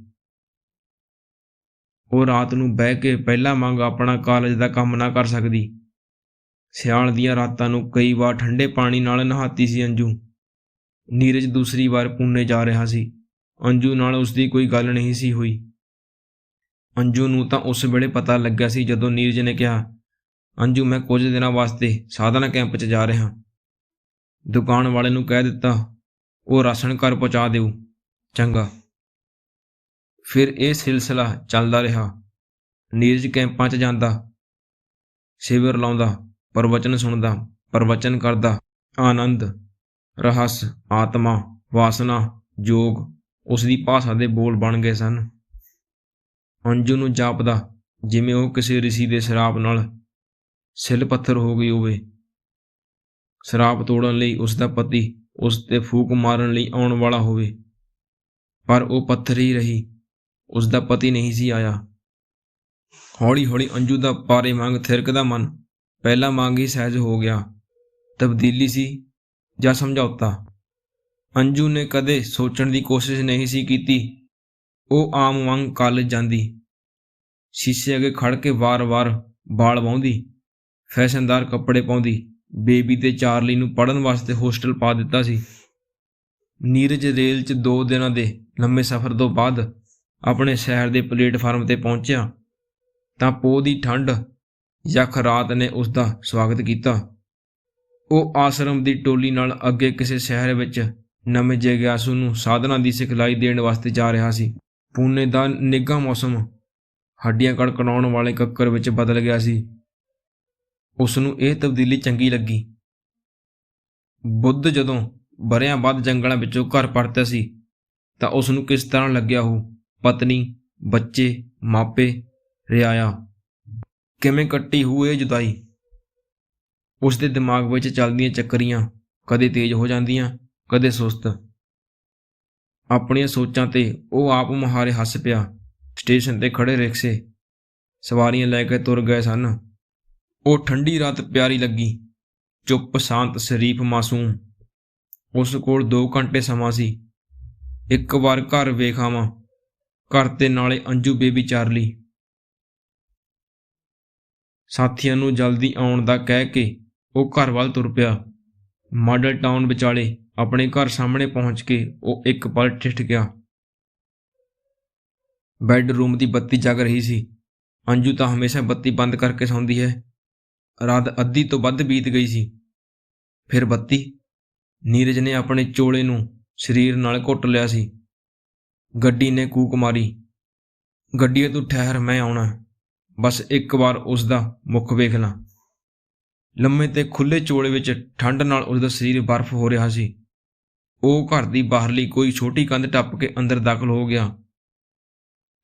ਉਹ ਰਾਤ ਨੂੰ ਬਹਿ ਕੇ ਪਹਿਲਾਂ ਮੰਗ ਆਪਣਾ ਕਾਲਜ ਦਾ ਕੰਮ ਨਾ ਕਰ ਸਕਦੀ। ਸਿਆਲ ਦੀਆਂ ਰਾਤਾਂ ਨੂੰ ਕਈ ਵਾਰ ਠੰਡੇ ਪਾਣੀ ਨਾਲ ਨਹਾਤੀ ਸੀ ਅੰਜੂ। ਨੀਰਜ ਦੂਸਰੀ ਵਾਰ ਪੁਣੇ ਜਾ ਰਿਹਾ ਸੀ। ਅੰਜੂ ਨਾਲ ਉਸਦੀ ਕੋਈ ਗੱਲ ਨਹੀਂ ਸੀ ਹੋਈ। ਅੰਜੂ ਨੂੰ ਤਾਂ ਉਸ ਵੇਲੇ ਪਤਾ ਲੱਗਿਆ ਸੀ ਜਦੋਂ ਨੀਰਜ ਨੇ ਕਿਹਾ, ਅੰਜੂ, ਮੈਂ ਕੁਝ ਦਿਨਾਂ ਵਾਸਤੇ ਸਾਧਨਾ ਕੈਂਪ 'ਚ ਜਾ ਰਿਹਾ ਦੁਕਾਨ ਵਾਲੇ ਨੂੰ ਕਹਿ ਦਿੱਤਾ, ਉਹ ਰਾਸ਼ਨ ਘਰ ਪਹੁੰਚਾ ਦਿਓ। ਚੰਗਾ ਫਿਰ ਇਹ ਸਿਲਸਿਲਾ ਚੱਲਦਾ ਰਿਹਾ। ਨੀਰਜ ਕੈਂਪਾਂ 'ਚ ਜਾਂਦਾ, ਸ਼ਿਵਰ ਲਾਉਂਦਾ, ਪ੍ਰਵਚਨ ਸੁਣਦਾ, ਪ੍ਰਵਚਨ ਕਰਦਾ। ਆਨੰਦ, ਰਹੱਸ, ਆਤਮਾ, ਵਾਸਨਾ, ਜੋਗ ਉਸ ਦੀ ਭਾਸ਼ਾ ਦੇ ਬੋਲ ਬਣ ਗਏ ਸਨ। ਅੰਜੂ ਨੂੰ ਜਾਪਦਾ, ਜਿਵੇਂ ਉਹ ਕਿਸੇ ઋષਿ ਦੇ ਸ਼ਰਾਪ ਨਾਲ ਸਿਲ ਪੱਥਰ ਹੋ ਗਈ ਹੋਵੇ। ਸ਼ਰਾਪ ਤੋੜਨ ਲਈ ਉਸ ਦਾ ਪਤੀ ਉਸ ਤੇ ਫੂਕ ਮਾਰਨ ਲਈ ਆਉਣ ਵਾਲਾ ਹੋਵੇ। ਪਰ ਉਹ ਪੱਥਰ ਹੀ ਰਹੀ ਉਸ ਦਾ ਪਤੀ ਨਹੀਂ ਸੀ ਆਇਆ। ਹੌਲੀ-ਹੌਲੀ ਅੰਜੂ ਦਾ ਪਾਰੇ ਮੰਗ ਥਿਰਕਦਾ ਮਨ ਪਹਿਲਾ ਮੰਗ ਹੀ ਸਹਿਜ ਹੋ ਗਿਆ। ਤਬਦੀਲੀ ਸੀ ਜਾਂ ਸਮਝੌਤਾ? ਅੰਜੂ ਨੇ ਕਦੇ ਸੋਚਣ ਦੀ ਕੋਸ਼ਿਸ਼ ਨਹੀਂ ਸੀ ਕੀਤੀ। ਉਹ ਆਮ ਵਾਂਗ ਕਾਲਜ ਜਾਂਦੀ। ਸ਼ੀਸ਼ੇ ਅੱਗੇ ਖੜ ਕੇ ਵਾਰ-ਵਾਰ ਵਾਲ ਵਾਉਂਦੀ ਫੈਸ਼ਨਦਾਰ ਕੱਪੜੇ ਪਾਉਂਦੀ। ਬੇਬੀ ਤੇ ਚਾਰਲੀ ਨੂੰ ਪੜਨ ਵਾਸਤੇ ਹੋਸਟਲ ਪਾ ਦਿੱਤਾ ਸੀ। ਨੀਰਜ ਰੇਲ 'ਚ 2 ਦਿਨਾਂ ਦੇ ਲੰਮੇ ਸਫ਼ਰ ਤੋਂ ਬਾਅਦ ਆਪਣੇ ਸ਼ਹਿਰ ਦੇ ਪਲੇਟਫਾਰਮ ਤੇ ਪਹੁੰਚਿਆ। ਤਾਂ ਪੋਹ ਦੀ ਠੰਡ ਯਖ ਰਾਤ ਨੇ ਉਸ ਦਾ ਸਵਾਗਤ ਕੀਤਾ। ਉਹ ਆਸ਼ਰਮ ਦੀ ਟੋਲੀ ਨਾਲ ਅੱਗੇ ਕਿਸੇ ਸ਼ਹਿਰ ਵਿੱਚ ਨਵੇਂ ਜਗਿਆਸੂ ਨੂੰ ਸਾਧਨਾ ਦੀ ਸਿਖਲਾਈ ਦੇਣ ਵਾਸਤੇ ਜਾ ਰਿਹਾ ਸੀ। ਪੂਨੇ ਦਾ ਨਿੱਘਾ ਮੌਸਮ ਹੱਡੀਆਂ ਕੜਕਣਾਉਣ ਵਾਲੇ ਕੱਕਰ ਵਿੱਚ ਬਦਲ ਗਿਆ ਸੀ। ਉਸ ਨੂੰ ਇਹ ਤਬਦੀਲੀ ਚੰਗੀ ਲੱਗੀ। ਬੁੱਧ ਜਦੋਂ ਬਰਿਆਂ ਬਾਅਦ ਜੰਗਲਾਂ ਵਿੱਚੋਂ ਘਰ ਪਰਤਿਆ ਸੀ, ਤਾਂ ਉਸ ਨੂੰ ਕਿਸ ਤਰ੍ਹਾਂ ਲੱਗਿਆ ਹੋ ਪਤਨੀ, ਬੱਚੇ, ਮਾਪੇ, ਰਿਆਇਆ। ਕਿਵੇਂ ਕੱਟੀ ਹੋਈ ਇਹ ਜੁਦਾਈ? ਉਸ ਦੇ ਦਿਮਾਗ ਵਿੱਚ ਚੱਲਦੀਆਂ ਚੱਕਰੀਆਂ ਕਦੇ ਤੇਜ਼ ਹੋ ਜਾਂਦੀਆਂ ਕਦੇ ਸੁਸਤ। ਆਪਣੀਆਂ ਸੋਚਾਂ ਤੇ ਉਹ ਆਪ ਮੁਹਾਰੇ ਹੱਸ ਪਿਆ। ਸਟੇਸ਼ਨ ਤੇ ਖੜੇ ਰਿਕਸ਼ੇ ਸਵਾਰੀਆਂ ਲੈ ਕੇ ਤੁਰ ਗਏ ਸਨ। ਉਹ ਠੰਡੀ ਰਾਤ ਪਿਆਰੀ ਲੱਗੀ। ਚੁੱਪ ਸ਼ਾਂਤ ਸ਼ਰੀਫ ਮਾਸੂਮ। ਉਸ ਕੋਲ 2 ਘੰਟੇ ਸਮਾਂ ਸੀ। ਇੱਕ ਵਾਰ ਘਰ ਵੇਖਾਵਾਂ। ਘਰ ਤੇ ਨਾਲੇ ਅੰਜੂ ਬੇਬੀ ਚਾਰਲੀ। ਸਾਥੀਆਂ ਨੂੰ ਜਲਦੀ ਆਉਣ ਦਾ ਕਹਿ ਕੇ ਉਹ ਘਰ ਵੱਲ ਤੁਰ ਪਿਆ। ਮਾਡਲ ਟਾਊਨ ਵਿਚਾਲੇ ਆਪਣੇ ਘਰ ਸਾਹਮਣੇ ਪਹੁੰਚ ਕੇ ਉਹ ਇੱਕ ਪਲ ਠਿਠ ਗਿਆ। ਬੈੱਡਰੂਮ ਦੀ ਬੱਤੀ ਜਗ ਰਹੀ ਸੀ। ਅੰਜੂ ਤਾਂ ਹਮੇਸ਼ਾ ਬੱਤੀ ਬੰਦ ਕਰਕੇ ਸੌਂਦੀ ਹੈ। ਰਾਤ ਅੱਧੀ ਤੋਂ ਵੱਧ ਬੀਤ ਗਈ ਸੀ। ਫਿਰ ਬੱਤੀ। ਨੀਰਜ ਨੇ ਆਪਣੇ ਚੋਲੇ ਨੂੰ ਸਰੀਰ ਨਾਲ ਘੁੱਟ ਲਿਆ ਸੀ। ਗੱਡੀ ਨੇ ਕੂਕ ਮਾਰੀ। ਗੱਡੀਏ ਤੂੰ ਠਹਿਰ, ਮੈਂ ਆਉਣਾ। ਬਸ ਇੱਕ ਵਾਰ ਉਸ ਦਾ ਮੁਖ ਵੇਖ ਲਾਂ। ਲੰਮੇ ਤੇ ਖੁੱਲੇ ਚੋਲੇ ਵਿੱਚ ਠੰਡ ਨਾਲ ਉਸ ਦਾ ਸਰੀਰ ਬਰਫ਼ ਹੋ ਰਿਹਾ ਸੀ। ਉਹ ਘਰ ਦੀ ਬਾਹਰਲੀ ਕੋਈ ਛੋਟੀ ਕੰਧ ਟੱਪ ਕੇ ਅੰਦਰ ਦਾਖਲ ਹੋ ਗਿਆ।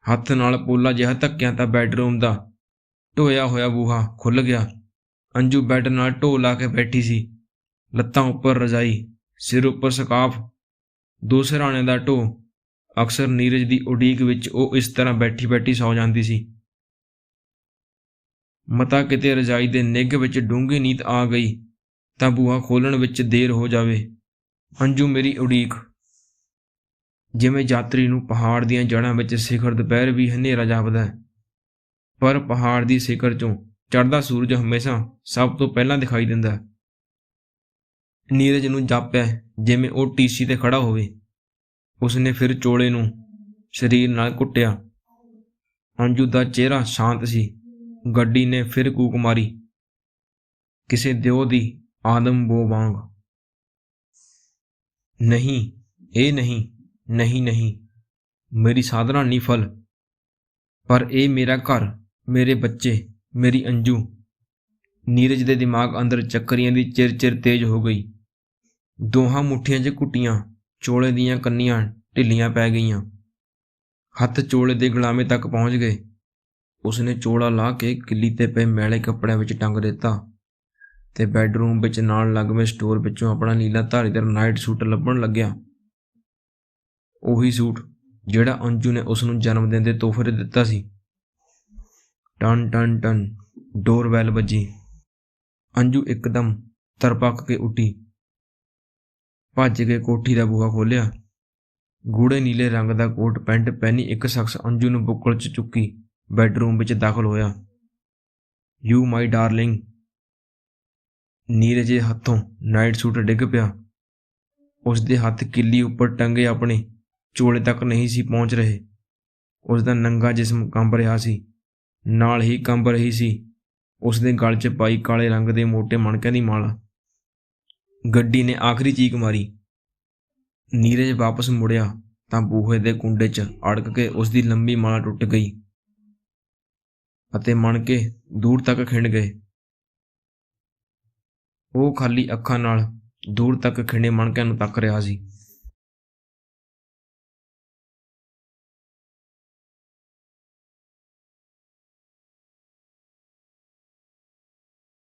ਹੱਥ ਨਾਲ ਪੋਲਾ ਜਿਹਾ ਧੱਕਿਆ ਤਾਂ ਬੈੱਡਰੂਮ ਦਾ ਢੋਇਆ ਹੋਇਆ ਬੂਹਾ ਖੁੱਲ ਗਿਆ। ਅੰਜੂ ਬੈੱਡ ਨਾਲ ਢੋ ਲਾ ਕੇ ਬੈਠੀ ਸੀ। ਲੱਤਾਂ ਉੱਪਰ ਰਜਾਈ, ਸਿਰ ਉੱਪਰ ਸਕਾਫ ਦੋ ਸਿਰਹਾਣੇ ਦਾ ਢੋ ਅਕਸਰ ਨੀਰਜ ਦੀ ਉਡੀਕ ਵਿੱਚ ਉਹ ਇਸ ਤਰ੍ਹਾਂ ਬੈਠੀ ਬੈਠੀ ਸੌ ਜਾਂਦੀ ਸੀ। ਮਤਾ ਕਿਤੇ ਰਜਾਈ ਦੇ ਨਿੱਘ ਵਿੱਚ ਡੂੰਘੀ ਨੀਂਦ ਆ ਗਈ ਤਾਂ ਬੂਹਾ ਖੋਲਣ ਵਿੱਚ ਦੇਰ ਹੋ ਜਾਵੇ। ਅੰਜੂ ਮੇਰੀ ਉਡੀਕ। ਜਿਵੇਂ ਯਾਤਰੀ ਨੂੰ ਪਹਾੜ ਦੀਆਂ ਜੜ੍ਹਾਂ ਵਿੱਚ ਸਿਖਰ ਦੁਪਹਿਰ ਵੀ ਹਨੇਰਾ ਜਾਪਦਾ ਹੈ, ਪਰ ਪਹਾੜ ਦੀ ਸਿਖਰ ਚੋਂ ਚੜ੍ਹਦਾ ਸੂਰਜ ਹਮੇਸ਼ਾ ਸਭ ਤੋਂ ਪਹਿਲਾਂ ਦਿਖਾਈ ਦਿੰਦਾ ਨੀਰਜ ਨੂੰ ਜਾਪਿਆ ਜਿਵੇਂ ਉਹ ਟੀਸੀ ਤੇ ਖੜਾ ਹੋਵੇ। ਉਸਨੇ ਫਿਰ ਚੋਲੇ ਨੂੰ ਸਰੀਰ ਨਾਲ ਕੁੱਟਿਆ ਅੰਜੂ ਦਾ ਚਿਹਰਾ ਸ਼ਾਂਤ ਸੀ। ਗੱਡੀ ਨੇ ਫਿਰ ਕੂਕ ਮਾਰੀ। ਕਿਸੇ ਦਿਓ ਦੀ ਆਦਮ ਬੋ ਵਾਂਗ ਨਹੀਂ, ਇਹ ਨਹੀਂ ਨਹੀਂ ਨਹੀਂ। ਮੇਰੀ ਸਾਧਨਾ ਨਹੀਂ ਫਲ। ਪਰ ਇਹ ਮੇਰਾ ਘਰ, ਮੇਰੇ ਬੱਚੇ, ਮੇਰੀ ਅੰਜੂ। ਨੀਰਜ ਦੇ ਦਿਮਾਗ ਅੰਦਰ ਚੱਕਰੀਆਂ ਦੀ ਚਿਰ ਚਿਰ ਤੇਜ਼ ਹੋ ਗਈ। ਦੋਹਾਂ ਮੁੱਠੀਆਂ 'ਚ ਕੁੱਟੀਆਂ, ਚੋਲੇ ਦੀਆਂ ਕੰਨੀਆਂ ਢਿੱਲੀਆਂ ਪੈ ਗਈਆਂ। ਹੱਥ ਚੋਲੇ ਦੇ ਗੁਲਾਮੇ ਤੱਕ ਪਹੁੰਚ ਗਏ। ਉਸਨੇ ਚੋਲਾ ਲਾ ਕੇ ਕਿੱਲੀ ਤੇ ਪਏ ਮੈਲੇ ਕੱਪੜਿਆਂ ਵਿੱਚ ਟੰਗ ਦਿੱਤਾ। ਤੇ ਬੈੱਡਰੂਮ ਵਿੱਚ ਨਾਲ ਲੱਗਵੇਂ ਸਟੋਰ ਵਿੱਚੋਂ ਆਪਣਾ ਨੀਲਾ ਧਾਰੀਦਾਰ ਨਾਈਟ ਸੂਟ ਲੱਭਣ ਲੱਗਿਆ। ਉਹੀ ਸੂਟ ਜਿਹੜਾ ਅੰਜੂ ਨੇ ਉਸ ਨੂੰ ਜਨਮ ਦਿਨ ਦੇ ਤੋਹਫੇ ਦਿੱਤਾ ਸੀ। ਟਨ ਟਨ ਟਨ ਡੋਰਬੈਲ ਵੱਜੀ। ਅੰਜੂ ਇੱਕਦਮ ਤਰਪੱਕ ਕੇ ਉੱਠੀ। ਭੱਜ ਕੇ ਕੋਠੀ ਦਾ ਬੂਹਾ ਖੋਲ੍ਹਿਆ। ਗੂੜੇ ਨੀਲੇ ਰੰਗ ਦਾ ਕੋਟ, ਪੈਂਟ ਪਹਿਨੀ ਇੱਕ ਸ਼ਖਸ ਅੰਜੂ ਨੂੰ ਬੁੱਕਲ 'ਚ ਚੁੱਕੀ, ਬੈੱਡਰੂਮ ਵਿੱਚ ਦਾਖਲ ਹੋਇਆ। ਯੂ ਮਾਈ ਡਾਰਲਿੰਗ ਨੀਰਜ ਦੇ ਹੱਥੋਂ ਨਾਈਟ ਸੂਟ ਡਿੱਗ ਪਿਆ। ਉਸ ਦੇ ਹੱਥ ਕਿੱਲੀ ਉੱਪਰ ਟੰਗੇ ਆਪਣੇ ਚੋਲੇ ਤੱਕ ਨਹੀਂ ਸੀ ਪਹੁੰਚ ਰਹੇ। ਉਸ ਦਾ ਨੰਗਾ ਜਿਸਮ ਕੰਬ ਰਿਹਾ ਸੀ, ਨਾਲ ਹੀ ਕੰਬ ਰਹੀ ਸੀ। ਉਸ ਦੇ ਗਲ 'ਚ ਪਾਈ ਕਾਲੇ ਰੰਗ ਦੇ ਮੋٹے ਮਣਕਿਆਂ ਦੀ ਮਾਲਾ। ਗੱਡੀ ਨੇ ਆਖਰੀ ਚੀਕ ਮਾਰੀ। ਨੀਰਜ ਵਾਪਸ ਮੁੜਿਆ ਤਾਂ ਬੂਹੇ ਦੇ ਕੁੰਡੇ 'ਚ ਅੜਕ ਕੇ ਉਸ ਦੀ ਲੰਮੀ ਮਾਲਾ ਟੁੱਟ ਗਈ ਅਤੇ ਮਣਕੇ ਦੂਰ ਤੱਕ ਖਿੰਡ ਗਏ। ਉਹ ਖਾਲੀ ਅੱਖਾਂ ਨਾਲ ਦੂਰ ਤੱਕ ਖਿੰਡੇ ਮਣਕਿਆਂ ਨੂੰ ਤੱਕ ਰਿਹਾ ਸੀ।